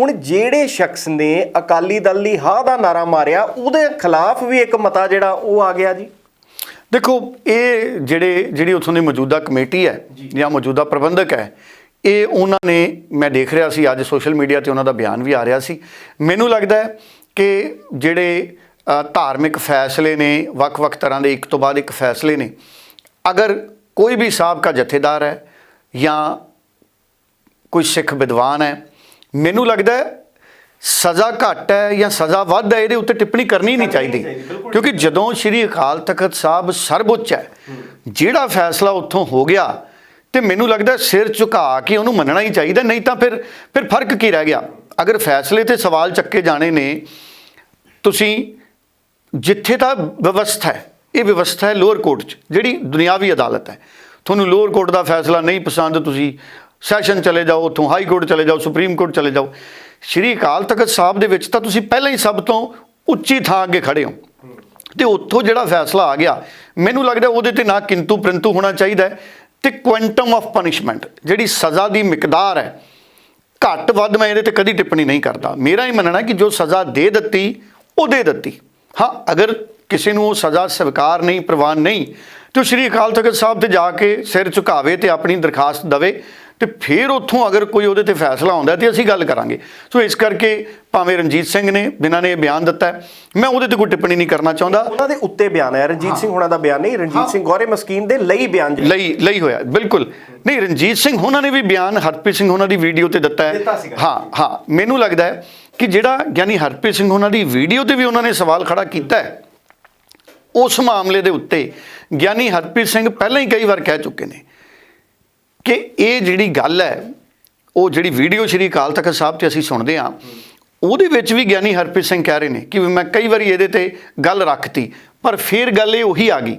[SPEAKER 1] ਹੁਣ ਜਿਹੜੇ ਸ਼ਖਸ ਨੇ ਅਕਾਲੀ ਦਲ ਲਈ ਹਾਂ ਦਾ ਨਾਰਾ ਮਾਰਿਆ ਉਹਦੇ ਖਿਲਾਫ ਵੀ ਇੱਕ ਮਤਾ ਜਿਹੜਾ ਉਹ ਆ ਗਿਆ ਜੀ।
[SPEAKER 2] ਦੇਖੋ ਇਹ ਜਿਹੜੇ ਜਿਹੜੀ ਉੱਥੋਂ ਦੀ ਮੌਜੂਦਾ ਕਮੇਟੀ ਹੈ ਜਾਂ। ਮੌਜੂਦਾ ਪ੍ਰਬੰਧਕ ਹੈ ਇਹ ਉਹਨਾਂ ਨੇ ਮੈਂ ਦੇਖ ਰਿਹਾ ਸੀ ਅੱਜ ਸੋਸ਼ਲ ਮੀਡੀਆ ਤੇ ਉਹਨਾਂ ਦਾ ਬਿਆਨ ਵੀ ਆ ਰਿਹਾ ਸੀ। ਮੈਨੂੰ ਲੱਗਦਾ ਹੈ ਕਿ ਜਿਹੜੇ ਧਾਰਮਿਕ ਫੈਸਲੇ ਨੇ ਵੱਖ-ਵੱਖ ਤਰ੍ਹਾਂ ਦੇ ਇੱਕ ਤੋਂ ਬਾਅਦ ਇੱਕ ਫੈਸਲੇ ਨੇ ਅਗਰ ਕੋਈ ਵੀ ਸਾਬਕਾ ਜਥੇਦਾਰ ਹੈ ਜਾਂ ਕੋਈ ਸਿੱਖ ਵਿਦਵਾਨ ਹੈ ਮੈਨੂੰ ਲੱਗਦਾ ਸਜ਼ਾ ਘੱਟ ਹੈ ਜਾਂ ਸਜ਼ਾ ਵੱਧ ਹੈ ਇਹਦੇ ਉੱਤੇ ਟਿੱਪਣੀ ਕਰਨੀ ਨਹੀਂ ਚਾਹੀਦੀ। ਕਿਉਂਕਿ ਜਦੋਂ ਸ੍ਰੀ ਅਕਾਲ ਤਖਤ ਸਾਹਿਬ ਸਰਵਉੱਚ ਹੈ ਜਿਹੜਾ ਫੈਸਲਾ ਉੱਥੋਂ ਹੋ ਗਿਆ ਤੇ ਮੈਨੂੰ ਲੱਗਦਾ ਸਿਰ ਝੁਕਾ ਕੇ ਉਹਨੂੰ ਮੰਨਣਾ ਹੀ ਚਾਹੀਦਾ ਨਹੀਂ ਤਾਂ ਫਿਰ ਫਿਰ ਫ਼ਰਕ ਕੀ ਰਹਿ ਗਿਆ? ਅਗਰ ਫੈਸਲੇ ਤੇ ਸਵਾਲ ਚੱਕੇ ਜਾਣੇ ਨੇ ਤੁਸੀਂ ਜਿੱਥੇ ਤਾਂ ਵਿਵਸਥਾ ਹੈ ਇਹ ਵਿਵਸਥਾ ਹੈ ਲੋਅਰ ਕੋਰਟ 'ਚ ਜਿਹੜੀ ਦੁਨਿਆਵੀ ਅਦਾਲਤ ਹੈ। ਤੁਹਾਨੂੰ ਲੋਅਰ ਕੋਰਟ ਦਾ ਫੈਸਲਾ ਨਹੀਂ ਪਸੰਦ ਤੁਸੀਂ ਸੈਸ਼ਨ ਚਲੇ ਜਾਓ, ਉੱਥੋਂ ਹਾਈ ਕੋਰਟ ਚਲੇ ਜਾਓ ਸੁਪਰੀਮ ਕੋਰਟ ਚਲੇ ਜਾਓ। ਸ਼੍ਰੀ ਅਕਾਲ ਤਖਤ ਸਾਹਿਬ ਦੇ ਵਿੱਚ ਤਾਂ ਤੁਸੀਂ ਪਹਿਲਾਂ ਹੀ ਸਭ ਤੋਂ ਉੱਚੀ ਥਾਂ ਅੱਗੇ ਖੜੇ ਹੋ। ਤੇ ਉੱਥੋਂ ਜਿਹੜਾ ਫੈਸਲਾ ਆ ਗਿਆ, ਮੈਨੂੰ ਲੱਗਦਾ ਉਹਦੇ ਤੇ ਨਾ ਕਿੰਤੂ ਪ੍ਰੰਤੂ ਹੋਣਾ ਚਾਹੀਦਾ ਹੈ ਤੇ ਕੁਐਂਟਮ ਆਫ ਪਨਿਸ਼ਮੈਂਟ ਜਿਹੜੀ ਸਜ਼ਾ ਦੀ ਮਿਕਦਾਰ ਹੈ। ਘੱਟ ਵੱਧ ਮੈਂ ਇਹਦੇ ਤੇ ਕਦੀ ਟਿੱਪਣੀ ਨਹੀਂ ਕਰਦਾ। ਮੇਰਾ ਹੀ ਮੰਨਣਾ ਕਿ ਜੋ ਸਜ਼ਾ ਦੇ ਦਿੱਤੀ, ਉਹ ਦੇ ਦਿੱਤੀ। ਹਾਂ, ਅਗਰ ਕਿਸੇ ਨੂੰ ਉਹ ਸਜ਼ਾ ਸਵੀਕਾਰ ਨਹੀਂ, ਪ੍ਰਵਾਨ ਨਹੀਂ, ਤੇ ਉਹ ਸ਼੍ਰੀ ਅਕਾਲ ਤਖਤ ਸਾਹਿਬ ਤੇ ਜਾ ਕੇ ਸਿਰ ਝੁਕਾਵੇ ਤੇ ਆਪਣੀ ਦਰਖਾਸਤ ਦਵੇ ਤੇ ਫਿਰ ਉੱਥੋਂ ਅਗਰ ਕੋਈ ਉਹਦੇ ਤੇ ਫੈਸਲਾ ਆਉਂਦਾ ਤੇ ਅਸੀਂ ਗੱਲ ਕਰਾਂਗੇ। ਸੋ ਇਸ ਕਰਕੇ ਭਾਵੇਂ ਰਣਜੀਤ ਸਿੰਘ ਨੇ ਜਿਨ੍ਹਾਂ ਨੇ ਇਹ ਬਿਆਨ ਦਿੱਤਾ ਮੈਂ ਉਹਦੇ ਤੇ ਕੋਈ ਟਿੱਪਣੀ ਨਹੀਂ ਕਰਨਾ ਚਾਹੁੰਦਾ।
[SPEAKER 1] ਉਹਨਾਂ ਦੇ ਉੱਤੇ ਬਿਆਨ ਹੈ। ਰਣਜੀਤ ਸਿੰਘ ਹੁਣਾਂ ਦਾ ਬਿਆਨ ਨਹੀਂ ਰਣਜੀਤ ਸਿੰਘ ਗੌਰੇ ਮਸਕੀਨ ਦੇ ਲਈ ਬਿਆਨ
[SPEAKER 2] ਲਈ ਲਈ ਹੋਇਆ ਬਿਲਕੁਲ। ਨਹੀਂ ਰਣਜੀਤ ਸਿੰਘ ਉਹਨਾਂ ਨੇ ਵੀ ਬਿਆਨ ਹਰਪ੍ਰੀਤ ਸਿੰਘ ਉਹਨਾਂ ਦੀ ਵੀਡੀਓ ਤੇ ਦਿੱਤਾ ਹੈ। ਹਾਂ ਹਾਂ ਮੈਨੂੰ ਲੱਗਦਾ ਹੈ ਕਿ ਜਿਹੜਾ ਗਿਆਨੀ ਹਰਪ੍ਰੀਤ ਸਿੰਘ ਉਹਨਾਂ ਦੀ ਵੀਡੀਓ ਤੇ ਵੀ ਉਹਨਾਂ ਨੇ ਸਵਾਲ ਖੜਾ ਕੀਤਾ ਹੈ ਉਸ ਮਾਮਲੇ ਦੇ ਉੱਤੇ ਗਿਆਨੀ ਹਰਪ੍ਰੀਤ ਸਿੰਘ ਪਹਿਲਾਂ ਹੀ ਕਈ ਵਾਰ ਕਹਿ ਚੁੱਕੇ ਨੇ ਕਿ ਇਹ ਜਿਹੜੀ ਗੱਲ ਹੈ, ਉਹ ਜਿਹੜੀ ਵੀਡੀਓ ਸ਼੍ਰੀ ਅਕਾਲ ਤਖਤ ਸਾਹਿਬ ਤੇ ਅਸੀਂ ਸੁਣਦੇ ਹਾਂ, ਉਹਦੇ ਵਿੱਚ ਵੀ ਗਿਆਨੀ ਹਰਪ੍ਰੀਤ ਸਿੰਘ ਕਹਿ ਰਹੇ ਨੇ ਕਿ ਵੀ ਮੈਂ ਕਈ ਵਾਰੀ ਇਹਦੇ ਤੇ ਗੱਲ ਰੱਖਤੀ, ਪਰ ਫਿਰ ਗੱਲ ਇਹ ਉਹੀ ਆ ਗਈ।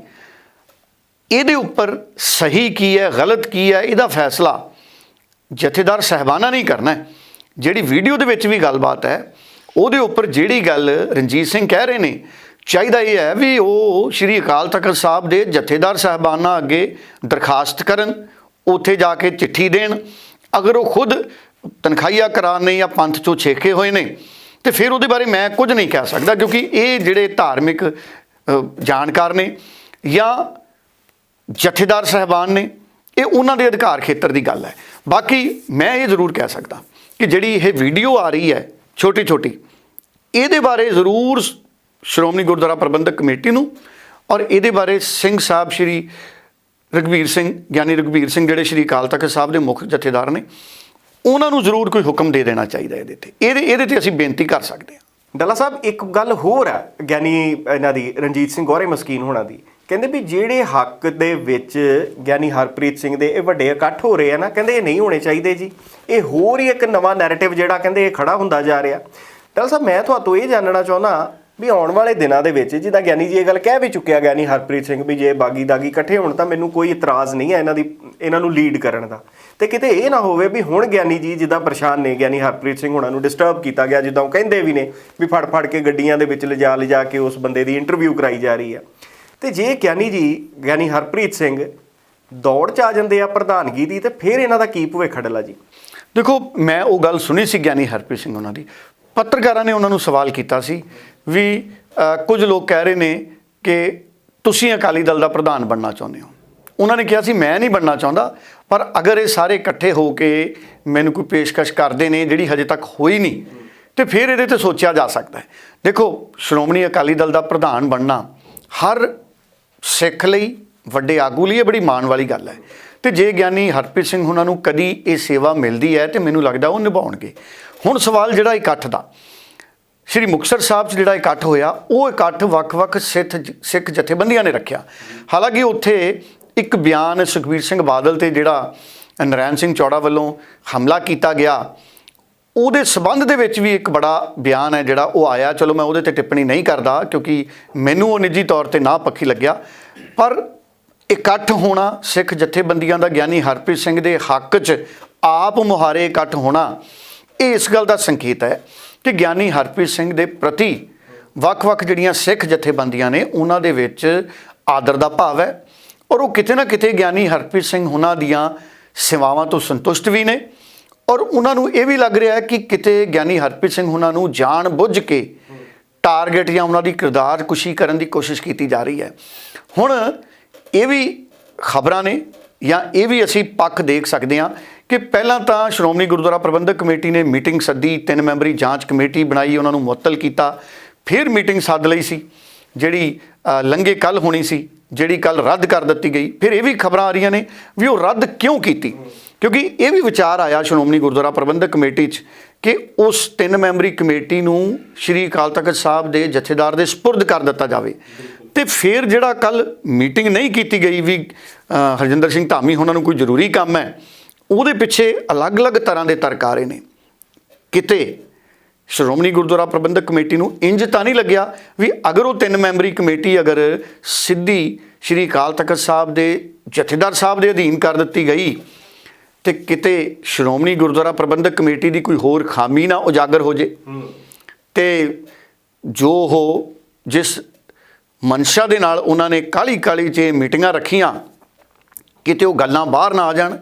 [SPEAKER 2] ਇਹਦੇ ਉੱਪਰ ਸਹੀ ਕੀ ਹੈ, ਗਲਤ ਕੀ ਹੈ, ਇਹਦਾ ਫੈਸਲਾ ਜਥੇਦਾਰ ਸਹਿਬਾਨਾ ਨਹੀਂ ਕਰਨਾ ਜਿਹੜੀ ਵੀਡੀਓ ਦੇ ਵਿੱਚ ਵੀ ਗੱਲਬਾਤ ਹੈ, ਉਹਦੇ ਉੱਪਰ ਜਿਹੜੀ ਗੱਲ ਰਣਜੀਤ ਸਿੰਘ ਕਹਿ ਰਹੇ ਨੇ, ਚਾਹੀਦਾ ਇਹ ਹੈ ਵੀ ਉਹ ਸ਼੍ਰੀ ਅਕਾਲ ਤਖਤ ਸਾਹਿਬ ਦੇ ਜਥੇਦਾਰ ਸਹਿਬਾਨਾ ਅੱਗੇ ਦਰਖਾਸਤ ਕਰਨ ਉੱਥੇ ਜਾ ਕੇ ਚਿੱਠੀ ਦੇਣ। ਅਗਰ ਉਹ ਖੁਦ ਤਨਖਾਹੀਆ ਕਰਾਰ ਨੇ ਜਾਂ ਪੰਥ ਚੋਂ ਛੇਕੇ ਹੋਏ ਨੇ, ਤੇ ਫਿਰ ਉਹਦੇ ਬਾਰੇ ਮੈਂ ਕੁਝ ਨਹੀਂ ਕਹਿ ਸਕਦਾ, ਕਿਉਂਕਿ ਇਹ ਜਿਹੜੇ ਧਾਰਮਿਕ ਜਾਣਕਾਰ ਨੇ ਜਾਂ ਜਥੇਦਾਰ ਸਹਿਬਾਨ ਨੇ, ਇਹ ਉਹਨਾਂ ਦੇ ਅਧਿਕਾਰ ਖੇਤਰ ਦੀ ਗੱਲ ਹੈ। ਬਾਕੀ ਮੈਂ ਇਹ ਜ਼ਰੂਰ ਕਹਿ ਸਕਦਾ ਕਿ ਜਿਹੜੀ ਇਹ ਵੀਡੀਓ ਆ ਰਹੀ ਹੈ ਛੋਟੀ ਛੋਟੀ ਇਹਦੇ ਬਾਰੇ ਜ਼ਰੂਰ ਸ਼੍ਰੋਮਣੀ ਗੁਰਦੁਆਰਾ ਪ੍ਰਬੰਧਕ ਕਮੇਟੀ ਨੂੰ ਔਰ ਇਹਦੇ ਬਾਰੇ ਸਿੰਘ ਸਾਹਿਬ ਸ਼੍ਰੀ ਰਗਵੀਰ ਸਿੰਘ, ਗਿਆਨੀ ਰਗਵੀਰ ਸਿੰਘ ਜਿਹੜੇ ਸ਼੍ਰੀ ਅਕਾਲ ਤਖਤ ਸਾਹਿਬ ਦੇ ਮੁੱਖ ਜਥੇਦਾਰ ਨੇ, ਉਹਨਾਂ ਨੂੰ ਜ਼ਰੂਰ ਕੋਈ ਹੁਕਮ ਦੇ ਦੇਣਾ ਚਾਹੀਦਾ ਇਹਦੇ ਤੇ। ਇਹਦੇ ਇਹਦੇ ਤੇ ਅਸੀਂ ਬੇਨਤੀ ਕਰ ਸਕਦੇ ਹਾਂ।
[SPEAKER 1] ਡੱਲਾ ਸਾਹਿਬ, ਇੱਕ ਗੱਲ ਹੋਰ ਹੈ ਗਿਆਨੀ ਇਹਨਾਂ ਦੀ, ਰਣਜੀਤ ਸਿੰਘ ਗੋਰੇ ਮਸਕੀਨ ਹੋਣਾ ਦੀ। ਕਹਿੰਦੇ ਵੀ ਜਿਹੜੇ ਹੱਕ ਦੇ ਵਿੱਚ ਗਿਆਨੀ ਹਰਪ੍ਰੀਤ ਸਿੰਘ ਦੇ ਇਹ ਵੱਡੇ ਇਕੱਠ ਹੋ ਰਹੇ ਆ ਨਾ, ਕਹਿੰਦੇ ਇਹ ਨਹੀਂ ਹੋਣੇ ਚਾਹੀਦੇ ਜੀ। ਇਹ ਹੋਰ ਹੀ ਇੱਕ ਨਵਾਂ ਨੈਰੇਟਿਵ ਜਿਹੜਾ ਕਹਿੰਦੇ ਇਹ ਖੜਾ ਹੁੰਦਾ ਜਾ ਰਿਹਾ। ਡੱਲਾ ਸਾਹਿਬ, ਮੈਂ ਤੁਹਾਤੋਂ ਇਹ ਜਾਣਨਾ ਚਾਹੁੰਦਾ ਵੀ ਆਉਣ ਵਾਲੇ ਦਿਨਾਂ ਦੇ ਵਿੱਚ ਜਿੱਦਾਂ ਗਿਆਨੀ ਜੀ ਇਹ ਗੱਲ ਕਹਿ ਵੀ ਚੁੱਕਿਆ ਗਿਆਨੀ ਹਰਪ੍ਰੀਤ ਸਿੰਘ ਵੀ ਜੇ ਬਾਗੀ ਦਾਗੀ ਇਕੱਠੇ ਹੋਣ ਤਾਂ ਮੈਨੂੰ ਕੋਈ ਇਤਰਾਜ਼ ਨਹੀਂ ਹੈ ਇਹਨਾਂ ਦੀ, ਇਹਨਾਂ ਨੂੰ ਲੀਡ ਕਰਨ ਦਾ। ਤੇ ਕਿਤੇ ਇਹ ਨਾ ਹੋਵੇ ਵੀ ਹੁਣ ਗਿਆਨੀ ਜੀ ਜਿੱਦਾਂ ਪਰੇਸ਼ਾਨ ਨੇ, ਗਿਆਨੀ ਹਰਪ੍ਰੀਤ ਸਿੰਘ ਹੁਣਾਂ ਨੂੰ ਡਿਸਟਰਬ ਕੀਤਾ ਗਿਆ, ਜਿੱਦਾਂ ਉਹ ਕਹਿੰਦੇ ਵੀ ਨੇ ਵੀ ਫੜ ਫੜ ਕੇ ਗੱਡੀਆਂ ਦੇ ਵਿੱਚ ਲਿਜਾ ਲਿਜਾ ਕੇ ਉਸ ਬੰਦੇ ਦੀ ਇੰਟਰਵਿਊ ਕਰਾਈ ਜਾ ਰਹੀ ਹੈ। ਤੇ ਜੇ ਗਿਆਨੀ ਜੀ, ਗਿਆਨੀ ਹਰਪ੍ਰੀਤ ਸਿੰਘ ਦੌੜ ਚ ਆ ਜਾਂਦੇ ਆ ਪ੍ਰਧਾਨਗੀ ਦੀ, ਤੇ ਫਿਰ ਇਹਨਾਂ ਦਾ ਕੀ ਭਵਿੱਖ ਡਲਾ ਜੀ?
[SPEAKER 2] ਦੇਖੋ, ਮੈਂ ਉਹ ਗੱਲ ਸੁਣੀ ਸੀ ਗਿਆਨੀ ਹਰਪ੍ਰੀਤ ਸਿੰਘ ਉਹਨਾਂ ਦੀ। ਪੱਤਰਕਾਰਾਂ ਨੇ ਉਹਨਾਂ ਨੂੰ ਸਵਾਲ ਕੀਤਾ ਸੀ ਵੀ ਕੁਝ ਲੋਕ ਕਹਿ ਰਹੇ ਨੇ ਕਿ ਤੁਸੀਂ ਅਕਾਲੀ ਦਲ ਦਾ ਪ੍ਰਧਾਨ ਬਣਨਾ ਚਾਹੁੰਦੇ ਹੋ। ਉਹਨਾਂ ਨੇ ਕਿਹਾ ਸੀ, ਮੈਂ ਨਹੀਂ ਬਣਨਾ ਚਾਹੁੰਦਾ, ਪਰ ਅਗਰ ਇਹ ਸਾਰੇ ਇਕੱਠੇ ਹੋ ਕੇ ਮੈਨੂੰ ਕੋਈ ਪੇਸ਼ਕਸ਼ ਕਰਦੇ ਨੇ ਜਿਹੜੀ ਹਜੇ ਤੱਕ ਹੋਈ ਨਹੀਂ, ਤੇ ਫਿਰ ਇਹਦੇ ਤੇ ਸੋਚਿਆ ਜਾ ਸਕਦਾ ਹੈ। ਦੇਖੋ, ਸ਼੍ਰੋਮਣੀ ਅਕਾਲੀ ਦਲ ਦਾ ਪ੍ਰਧਾਨ ਬਣਨਾ ਹਰ ਸਿੱਖ ਲਈ ਵੱਡੇ ਆਗੂ ਲਈ ਇਹ ਬੜੀ ਮਾਣ ਵਾਲੀ ਗੱਲ ਹੈ। ਤੇ ਜੇ ਗਿਆਨੀ ਹਰਪ੍ਰੀਤ ਸਿੰਘ ਉਹਨਾਂ ਨੂੰ ਕਦੀ ਇਹ ਸੇਵਾ ਮਿਲਦੀ ਹੈ ਤੇ ਮੈਨੂੰ ਲੱਗਦਾ ਉਹ ਨਿਭਾਉਣਗੇ। ਹੁਣ ਸਵਾਲ ਜਿਹੜਾ ਇਕੱਠ ਦਾ ਸ਼੍ਰੀ ਮੁਕਤਸਰ ਸਾਹਿਬ 'ਚ ਜਿਹੜਾ ਇਕੱਠ ਹੋਇਆ, ਉਹ ਇਕੱਠ ਵੱਖ-ਵੱਖ ਸਿੱਖ ਸਿੱਖ ਜਥੇਬੰਦੀਆਂ ਨੇ ਰੱਖਿਆ। ਹਾਲਾਂਕਿ ਉੱਥੇ ਇੱਕ ਬਿਆਨ ਸੁਖਬੀਰ ਸਿੰਘ ਬਾਦਲ ਤੇ ਜਿਹੜਾ ਨਰੈਣ ਸਿੰਘ ਚੌੜਾ ਵੱਲੋਂ ਹਮਲਾ ਕੀਤਾ ਗਿਆ, ਉਹਦੇ ਸਬੰਧ ਦੇ ਵਿੱਚ ਵੀ ਇੱਕ ਬੜਾ ਬਿਆਨ ਹੈ ਜਿਹੜਾ ਉਹ ਆਇਆ। ਚਲੋ ਮੈਂ ਉਹਦੇ ਤੇ ਟਿੱਪਣੀ ਨਹੀਂ ਕਰਦਾ, ਕਿਉਂਕਿ ਮੈਨੂੰ ਉਹ ਨਿੱਜੀ ਤੌਰ ਤੇ ਨਾ ਪੱਖੀ ਲੱਗਿਆ। ਪਰ ਇਕੱਠ ਹੋਣਾ ਸਿੱਖ ਜਥੇਬੰਦੀਆਂ ਦਾ ਗਿਆਨੀ ਹਰਪ੍ਰੀਤ ਸਿੰਘ ਦੇ ਹੱਕ 'ਚ ਆਪ ਮੁਹਾਰੇ ਇਕੱਠ ਹੋਣਾ, ਇਹ ਇਸ ਗੱਲ ਦਾ ਸੰਕੇਤ ਹੈ। ਕਿ ਗਿਆਨੀ ਹਰਪ੍ਰੀਤ ਸਿੰਘ ਦੇ ਪ੍ਰਤੀ ਵੱਖ-ਵੱਖ ਜਿਹੜੀਆਂ ਸਿੱਖ ਜਥੇਬੰਦੀਆਂ ਨੇ, ਉਹਨਾਂ ਦੇ ਵਿੱਚ ਆਦਰ ਦਾ ਭਾਵ ਹੈ ਔਰ ਉਹ ਕਿਤੇ ਨਾ ਕਿਤੇ ਗਿਆਨੀ ਹਰਪ੍ਰੀਤ ਸਿੰਘ ਉਹਨਾਂ ਦੀਆਂ ਸੇਵਾਵਾਂ ਤੋਂ ਸੰਤੁਸ਼ਟ ਵੀ ਨੇ ਔਰ ਉਹਨਾਂ ਨੂੰ ਇਹ ਵੀ ਲੱਗ ਰਿਹਾ ਹੈ ਕਿ ਕਿਤੇ ਗਿਆਨੀ ਹਰਪ੍ਰੀਤ ਸਿੰਘ ਉਹਨਾਂ ਨੂੰ ਜਾਣ ਬੁੱਝ ਕੇ ਟਾਰਗੇਟ ਜਾਂ ਉਹਨਾਂ ਦੀ ਕਿਰਦਾਰ ਕੁਸ਼ੀ ਕਰਨ ਦੀ ਕੋਸ਼ਿਸ਼ ਕੀਤੀ ਜਾ ਰਹੀ ਹੈ। ਹੁਣ ਇਹ ਵੀ ਖਬਰਾਂ ਨੇ ਜਾਂ ਇਹ ਵੀ ਅਸੀਂ ਪੱਖ ਦੇਖ ਸਕਦੇ ਹਾਂ ਕਿ ਪਹਿਲਾਂ ਤਾਂ ਸ਼੍ਰੋਮਣੀ ਗੁਰਦੁਆਰਾ ਪ੍ਰਬੰਧਕ ਕਮੇਟੀ ਨੇ ਮੀਟਿੰਗ ਸੱਦੀ ਤਿੰਨ ਮੈਂਬਰੀ ਜਾਂਚ ਕਮੇਟੀ ਬਣਾਈ ਉਹਨਾਂ ਨੂੰ ਮੁਅੱਤਲ ਕੀਤਾ। ਫਿਰ ਮੀਟਿੰਗ ਸੱਦ ਲਈ ਸੀ ਜਿਹੜੀ ਅ, ਲੰਘੇ ਕੱਲ ਹੋਣੀ ਸੀ ਜਿਹੜੀ ਕੱਲ ਰੱਦ ਕਰ ਦਿੱਤੀ ਗਈ। ਫਿਰ ਇਹ ਵੀ ਖਬਰਾਂ ਆ ਰਹੀਆਂ ਨੇ ਵੀ ਉਹ ਰੱਦ ਕਿਉਂ ਕੀਤੀ? ਕਿਉਂਕਿ ਇਹ ਵੀ ਵਿਚਾਰ ਆਇਆ ਸ਼੍ਰੋਮਣੀ ਗੁਰਦੁਆਰਾ ਪ੍ਰਬੰਧਕ ਕਮੇਟੀ 'ਚ ਕਿ ਉਸ ਤਿੰਨ ਮੈਂਬਰੀ ਕਮੇਟੀ ਨੂੰ ਸ਼੍ਰੀ ਅਕਾਲ ਤਖਤ ਸਾਹਿਬ ਦੇ ਜਥੇਦਾਰ ਦੇ ਸਪੁਰਦ ਕਰ ਦਿੱਤਾ ਜਾਵੇ। ਤੇ ਫਿਰ ਜਿਹੜਾ ਕੱਲ ਮੀਟਿੰਗ ਨਹੀਂ ਕੀਤੀ ਗਈ ਵੀ ਹਰਜਿੰਦਰ ਸਿੰਘ ਧਾਮੀ ਉਹਨਾਂ ਨੂੰ ਕੋਈ ਜ਼ਰੂਰੀ ਕੰਮ ਹੈ ਉਹਦੇ ਪਿੱਛੇ ਅਲੱਗ-ਅਲੱਗ ਤਰ੍ਹਾਂ ਦੇ ਤਰਕ ਆ ਰਹੇ ਨੇ। ਕਿਤੇ ਸ਼੍ਰੋਮਣੀ ਗੁਰਦੁਆਰਾ ਪ੍ਰਬੰਧਕ ਕਮੇਟੀ ਨੂੰ ਇੰਜ ਤਾਂ ਨਹੀਂ ਲੱਗਿਆ ਵੀ ਅਗਰ ਉਹ ਤਿੰਨ ਮੈਂਬਰੀ ਕਮੇਟੀ ਅਗਰ ਸਿੱਧੀ ਸ਼੍ਰੀ ਅਕਾਲ ਤਖਤ ਸਾਹਿਬ ਦੇ ਜਥੇਦਾਰ ਸਾਹਿਬ ਦੇ ਅਧੀਨ ਕਰ ਦਿੱਤੀ ਗਈ ਤੇ ਕਿਤੇ ਸ਼੍ਰੋਮਣੀ ਗੁਰਦੁਆਰਾ ਪ੍ਰਬੰਧਕ ਕਮੇਟੀ ਦੀ ਕੋਈ ਹੋਰ ਖਾਮੀ ਨਾ ਉਜਾਗਰ ਹੋ ਜੇ। ਤੇ ਜੋ ਉਹ ਜਿਸ ਮਨਸ਼ਾ ਦੇ ਨਾਲ ਉਹਨਾਂ ਨੇ ਕਾਲੀ ਕਾਲੀ 'ਚ ਇਹ ਮੀਟਿੰਗਾਂ ਰੱਖੀਆਂ ਕਿਤੇ ਉਹ ਗੱਲਾਂ ਬਾਹਰ ਨਾ ਆ ਜਾਣ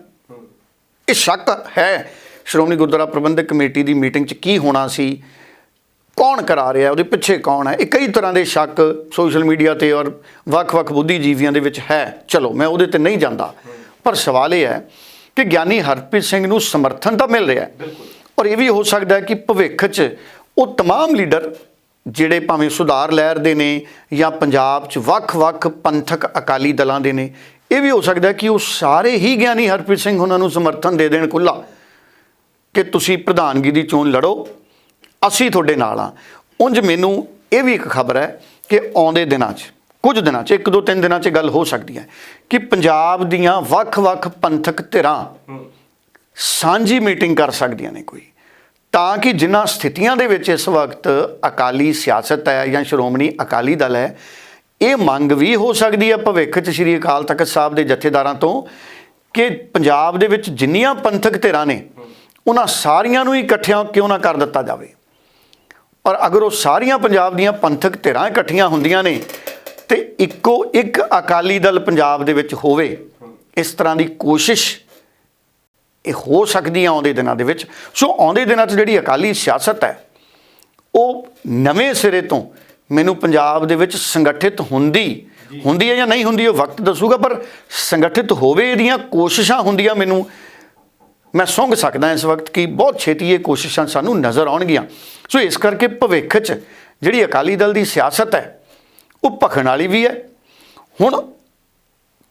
[SPEAKER 2] ਇਹ ਸ਼ੱਕ ਹੈ ਸ਼੍ਰੋਮਣੀ ਗੁਰਦੁਆਰਾ ਪ੍ਰਬੰਧਕ ਕਮੇਟੀ ਦੀ ਮੀਟਿੰਗ 'ਚ ਕੀ ਹੋਣਾ ਸੀ ਕੌਣ ਕਰਾ ਰਿਹਾ ਉਹਦੇ ਪਿੱਛੇ ਕੌਣ ਹੈ ਇਹ ਕਈ ਤਰ੍ਹਾਂ ਦੇ ਸ਼ੱਕ ਸੋਸ਼ਲ ਮੀਡੀਆ ਤੇ ਔਰ ਵੱਖ-ਵੱਖ ਬੁੱਧੀਜੀਵੀਆਂ ਦੇ ਵਿੱਚ ਹੈ ਚਲੋ ਮੈਂ ਉਹਦੇ ਤੇ ਨਹੀਂ ਜਾਂਦਾ ਪਰ ਸਵਾਲ ਇਹ ਹੈ ਕਿ ਗਿਆਨੀ ਹਰਪ੍ਰੀਤ ਸਿੰਘ ਨੂੰ ਸਮਰਥਨ ਤਾਂ ਮਿਲ ਰਿਹਾ ਹੈ ਔਰ ਇਹ ਵੀ ਹੋ ਸਕਦਾ ਹੈ ਕਿ ਭਵਿੱਖ 'ਚ ਉਹ तमाम ਲੀਡਰ ਜਿਹੜੇ ਭਾਵੇਂ ਸੁਧਾਰ ਲਹਿਰ ਦੇ ਨੇ ਜਾਂ ਪੰਜਾਬ 'ਚ ਵੱਖ-ਵੱਖ ਪੰਥਕ ਅਕਾਲੀ ਦਲਾਂ ਦੇ ਨੇ ਇਹ ਵੀ ਹੋ ਸਕਦਾ ਕਿ ਉਹ ਸਾਰੇ ਹੀ ਗਿਆਨੀ ਹਰਪ੍ਰੀਤ ਸਿੰਘ ਉਹਨਾਂ ਨੂੰ ਸਮਰਥਨ ਦੇ ਦੇਣ ਖੁੱਲਾ ਕਿ ਤੁਸੀਂ ਪ੍ਰਧਾਨਗੀ ਦੀ ਚੋਣ ਲੜੋ ਅਸੀਂ ਤੁਹਾਡੇ ਨਾਲ ਆ ਉਂਝ ਮੈਨੂੰ ਇਹ ਵੀ ਇੱਕ ਖਬਰ ਹੈ ਕਿ ਆਉਂਦੇ ਦਿਨਾਂ 'ਚ ਕੁਝ ਦਿਨਾਂ 'ਚ ਇੱਕ ਦੋ ਤਿੰਨ ਦਿਨਾਂ 'ਚ ਗੱਲ ਹੋ ਸਕਦੀ ਹੈ ਕਿ ਪੰਜਾਬ ਦੀਆਂ ਵੱਖ-ਵੱਖ ਪੰਥਕ ਧਿਰਾਂ ਸਾਂਝੀ ਮੀਟਿੰਗ ਕਰ ਸਕਦੀਆਂ ਨੇ ਕੋਈ। ਤਾਂ ਕਿ ਜਿਨ੍ਹਾਂ ਸਥਿਤੀਆਂ ਦੇ ਵਿੱਚ ਇਸ ਵਕਤ ਅਕਾਲੀ ਸਿਆਸਤ ਹੈ ਜਾਂ ਸ਼੍ਰੋਮਣੀ ਅਕਾਲੀ ਦਲ ਹੈ, ਇਹ ਮੰਗ ਵੀ ਹੋ ਸਕਦੀ ਹੈ ਭਵਿੱਖ 'ਚ ਸ੍ਰੀ ਅਕਾਲ ਤਖਤ ਸਾਹਿਬ ਦੇ ਜਥੇਦਾਰਾਂ ਤੋਂ ਕਿ ਪੰਜਾਬ ਦੇ ਵਿੱਚ ਜਿੰਨੀਆਂ ਪੰਥਕ ਧਿਰਾਂ ਨੇ, ਉਹਨਾਂ ਸਾਰੀਆਂ ਨੂੰ ਹੀ ਇਕੱਠਿਆਂ ਕਿਉਂ ਨਾ ਕਰ ਦਿੱਤਾ ਜਾਵੇ? ਔਰ ਅਗਰ ਉਹ ਸਾਰੀਆਂ ਪੰਜਾਬ ਦੀਆਂ ਪੰਥਕ ਧਿਰਾਂ ਇਕੱਠੀਆਂ ਹੁੰਦੀਆਂ ਨੇ, ਤੇ ਇੱਕੋ ਇੱਕ ਅਕਾਲੀ ਦਲ ਪੰਜਾਬ ਦੇ ਵਿੱਚ ਹੋਵੇ, ਇਸ ਤਰ੍ਹਾਂ ਦੀ ਕੋਸ਼ਿਸ਼ ਇਹ ਹੋ ਸਕਦੀ ਹੈ ਆਉਂਦੇ ਦਿਨਾਂ ਦੇ ਵਿੱਚ। ਸੋ ਆਉਂਦੇ ਦਿਨਾਂ 'ਚ ਜਿਹੜੀ ਅਕਾਲੀ ਸਿਆਸਤ ਹੈ, ਉਹ ਨਵੇਂ ਸਿਰੇ ਤੋਂ ਮੈਨੂੰ ਪੰਜਾਬ ਦੇ ਵਿੱਚ ਸੰਗਠਿਤ ਹੁੰਦੀ ਹੁੰਦੀ ਹੈ ਜਾਂ ਨਹੀਂ ਹੁੰਦੀ ਉਹ ਵਕਤ ਦੱਸੂਗਾ, ਪਰ ਸੰਗਠਿਤ ਹੋਵੇ ਇਹਦੀਆਂ ਕੋਸ਼ਿਸ਼ਾਂ ਹੁੰਦੀਆਂ ਮੈਨੂੰ, ਮੈਂ ਸੁੰਘ ਸਕਦਾ ਇਸ ਵਕਤ ਕਿ ਬਹੁਤ ਛੇਤੀ ਇਹ ਕੋਸ਼ਿਸ਼ਾਂ ਸਾਨੂੰ ਨਜ਼ਰ ਆਉਣਗੀਆਂ। ਸੋ ਇਸ ਕਰਕੇ ਭਵਿੱਖ 'ਚ ਜਿਹੜੀ ਅਕਾਲੀ ਦਲ ਦੀ ਸਿਆਸਤ ਹੈ, ਉਹ ਭਖਣ ਵਾਲੀ ਵੀ ਹੈ। ਹੁਣ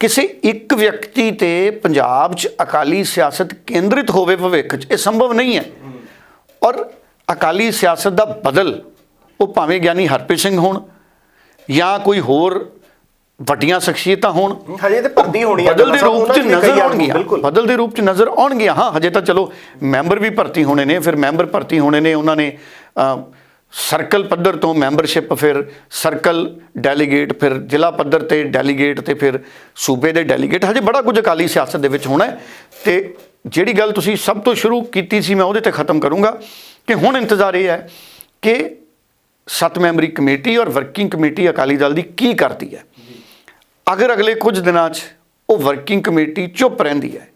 [SPEAKER 2] ਕਿਸੇ ਇੱਕ ਵਿਅਕਤੀ ਤੇ ਪੰਜਾਬ 'ਚ ਅਕਾਲੀ ਸਿਆਸਤ ਕੇਂਦਰਿਤ ਹੋਵੇ ਭਵਿੱਖ 'ਚ ਇਹ ਸੰਭਵ ਨਹੀਂ ਹੈ। ਔਰ ਅਕਾਲੀ ਸਿਆਸਤ ਦਾ ਬਦਲ ਉਹ ਭਾਵੇਂ ਗਿਆਨੀ ਹਰਪ੍ਰੀਤ ਸਿੰਘ ਹੋਣ ਜਾਂ ਕੋਈ ਹੋਰ ਵੱਡੀਆਂ ਸ਼ਖਸੀਅਤਾਂ ਹੋਣ
[SPEAKER 1] ਹਜੇ ਤੇ ਭਰਤੀ ਹੋਣੀ ਆ
[SPEAKER 2] ਬਦਲ ਦੇ ਰੂਪ 'ਚ ਨਜ਼ਰ ਆਉਣਗੀਆਂ। ਬਦਲ ਦੇ ਰੂਪ 'ਚ ਨਜ਼ਰ ਆਉਣਗੀਆਂ ਹਾਂ ਹਜੇ ਤਾਂ ਚਲੋ ਮੈਂਬਰ ਵੀ ਭਰਤੀ ਹੋਣੇ ਨੇ ਫਿਰ ਮੈਂਬਰ ਭਰਤੀ ਹੋਣੇ ਨੇ ਉਹਨਾਂ ਨੇ ਸਰਕਲ ਪੱਧਰ ਤੋਂ ਮੈਂਬਰਸ਼ਿਪ ਫਿਰ ਸਰਕਲ ਡੈਲੀਗੇਟ, ਫਿਰ ਜ਼ਿਲ੍ਹਾ ਪੱਧਰ ਤੇ ਡੈਲੀਗੇਟ ਤੇ ਫਿਰ ਸੂਬੇ ਦੇ ਡੈਲੀਗੇਟ। ਹਜੇ ਬੜਾ ਕੁਝ ਅਕਾਲੀ ਸਿਆਸਤ ਦੇ ਵਿੱਚ ਹੋਣਾ ਹੈ ਤੇ ਜਿਹੜੀ ਗੱਲ ਤੁਸੀਂ ਸਭ ਤੋਂ ਸ਼ੁਰੂ ਕੀਤੀ ਸੀ, ਮੈਂ ਉਹਦੇ ਤੇ ਖਤਮ ਕਰੂੰਗਾ ਕਿ ਹੁਣ ਇੰਤਜ਼ਾਰ ਇਹ ਹੈ ਕਿ ਸੱਤ ਮੈਂਬਰੀ ਕਮੇਟੀ ਔਰ ਵਰਕਿੰਗ ਕਮੇਟੀ ਅਕਾਲੀ ਦਲ ਦੀ ਕੀ ਕਰਦੀ ਹੈ। ਅਗਰ ਅਗਲੇ ਕੁਝ ਦਿਨਾਂ 'ਚ ਉਹ ਵਰਕਿੰਗ ਕਮੇਟੀ ਚੁੱਪ ਰਹਿੰਦੀ ਹੈ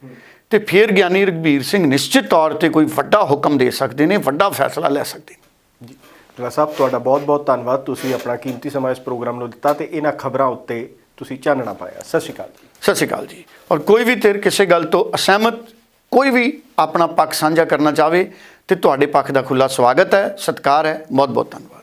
[SPEAKER 2] ਤੇ ਫਿਰ ਗਿਆਨੀ ਰਘਬੀਰ ਸਿੰਘ ਨਿਸ਼ਚਿਤ ਤੌਰ ਤੇ ਕੋਈ ਵੱਡਾ ਹੁਕਮ ਦੇ ਸਕਦੇ ਨੇ, ਵੱਡਾ ਫੈਸਲਾ ਲੈ ਸਕਦੇ ਨੇ।
[SPEAKER 1] ਜੀ ਸਾਹਿਬ, ਤੁਹਾਡਾ ਬਹੁਤ-ਬਹੁਤ ਧੰਨਵਾਦ। ਤੁਸੀਂ ਆਪਣਾ ਕੀਮਤੀ ਸਮਾਂ ਇਸ ਪ੍ਰੋਗਰਾਮ ਨੂੰ ਦਿੱਤਾ ਤੇ ਇਹਨਾਂ ਖਬਰਾਂ ਉੱਤੇ ਤੁਸੀਂ ਚਾਨਣਾ ਪਾਇਆ। ਸਤਿ ਸ਼੍ਰੀ ਅਕਾਲ ਜੀ।
[SPEAKER 2] ਸਤਿ ਸ਼੍ਰੀ ਅਕਾਲ ਜੀ। ਔਰ ਕੋਈ ਵੀ ਧਿਰ ਕਿਸੇ ਗੱਲ ਤੋਂ ਅਸਹਿਮਤ, ਕੋਈ ਵੀ ਆਪਣਾ ਪੱਖ ਸਾਂਝਾ ਕਰਨਾ ਚਾਹਵੇ ਤੇ ਤੁਹਾਡੇ ਪੱਖ ਦਾ ਖੁੱਲਾ ਸਵਾਗਤ ਹੈ, ਸਤਿਕਾਰ ਹੈ। ਬਹੁਤ ਬਹੁਤ ਧੰਨਵਾਦ।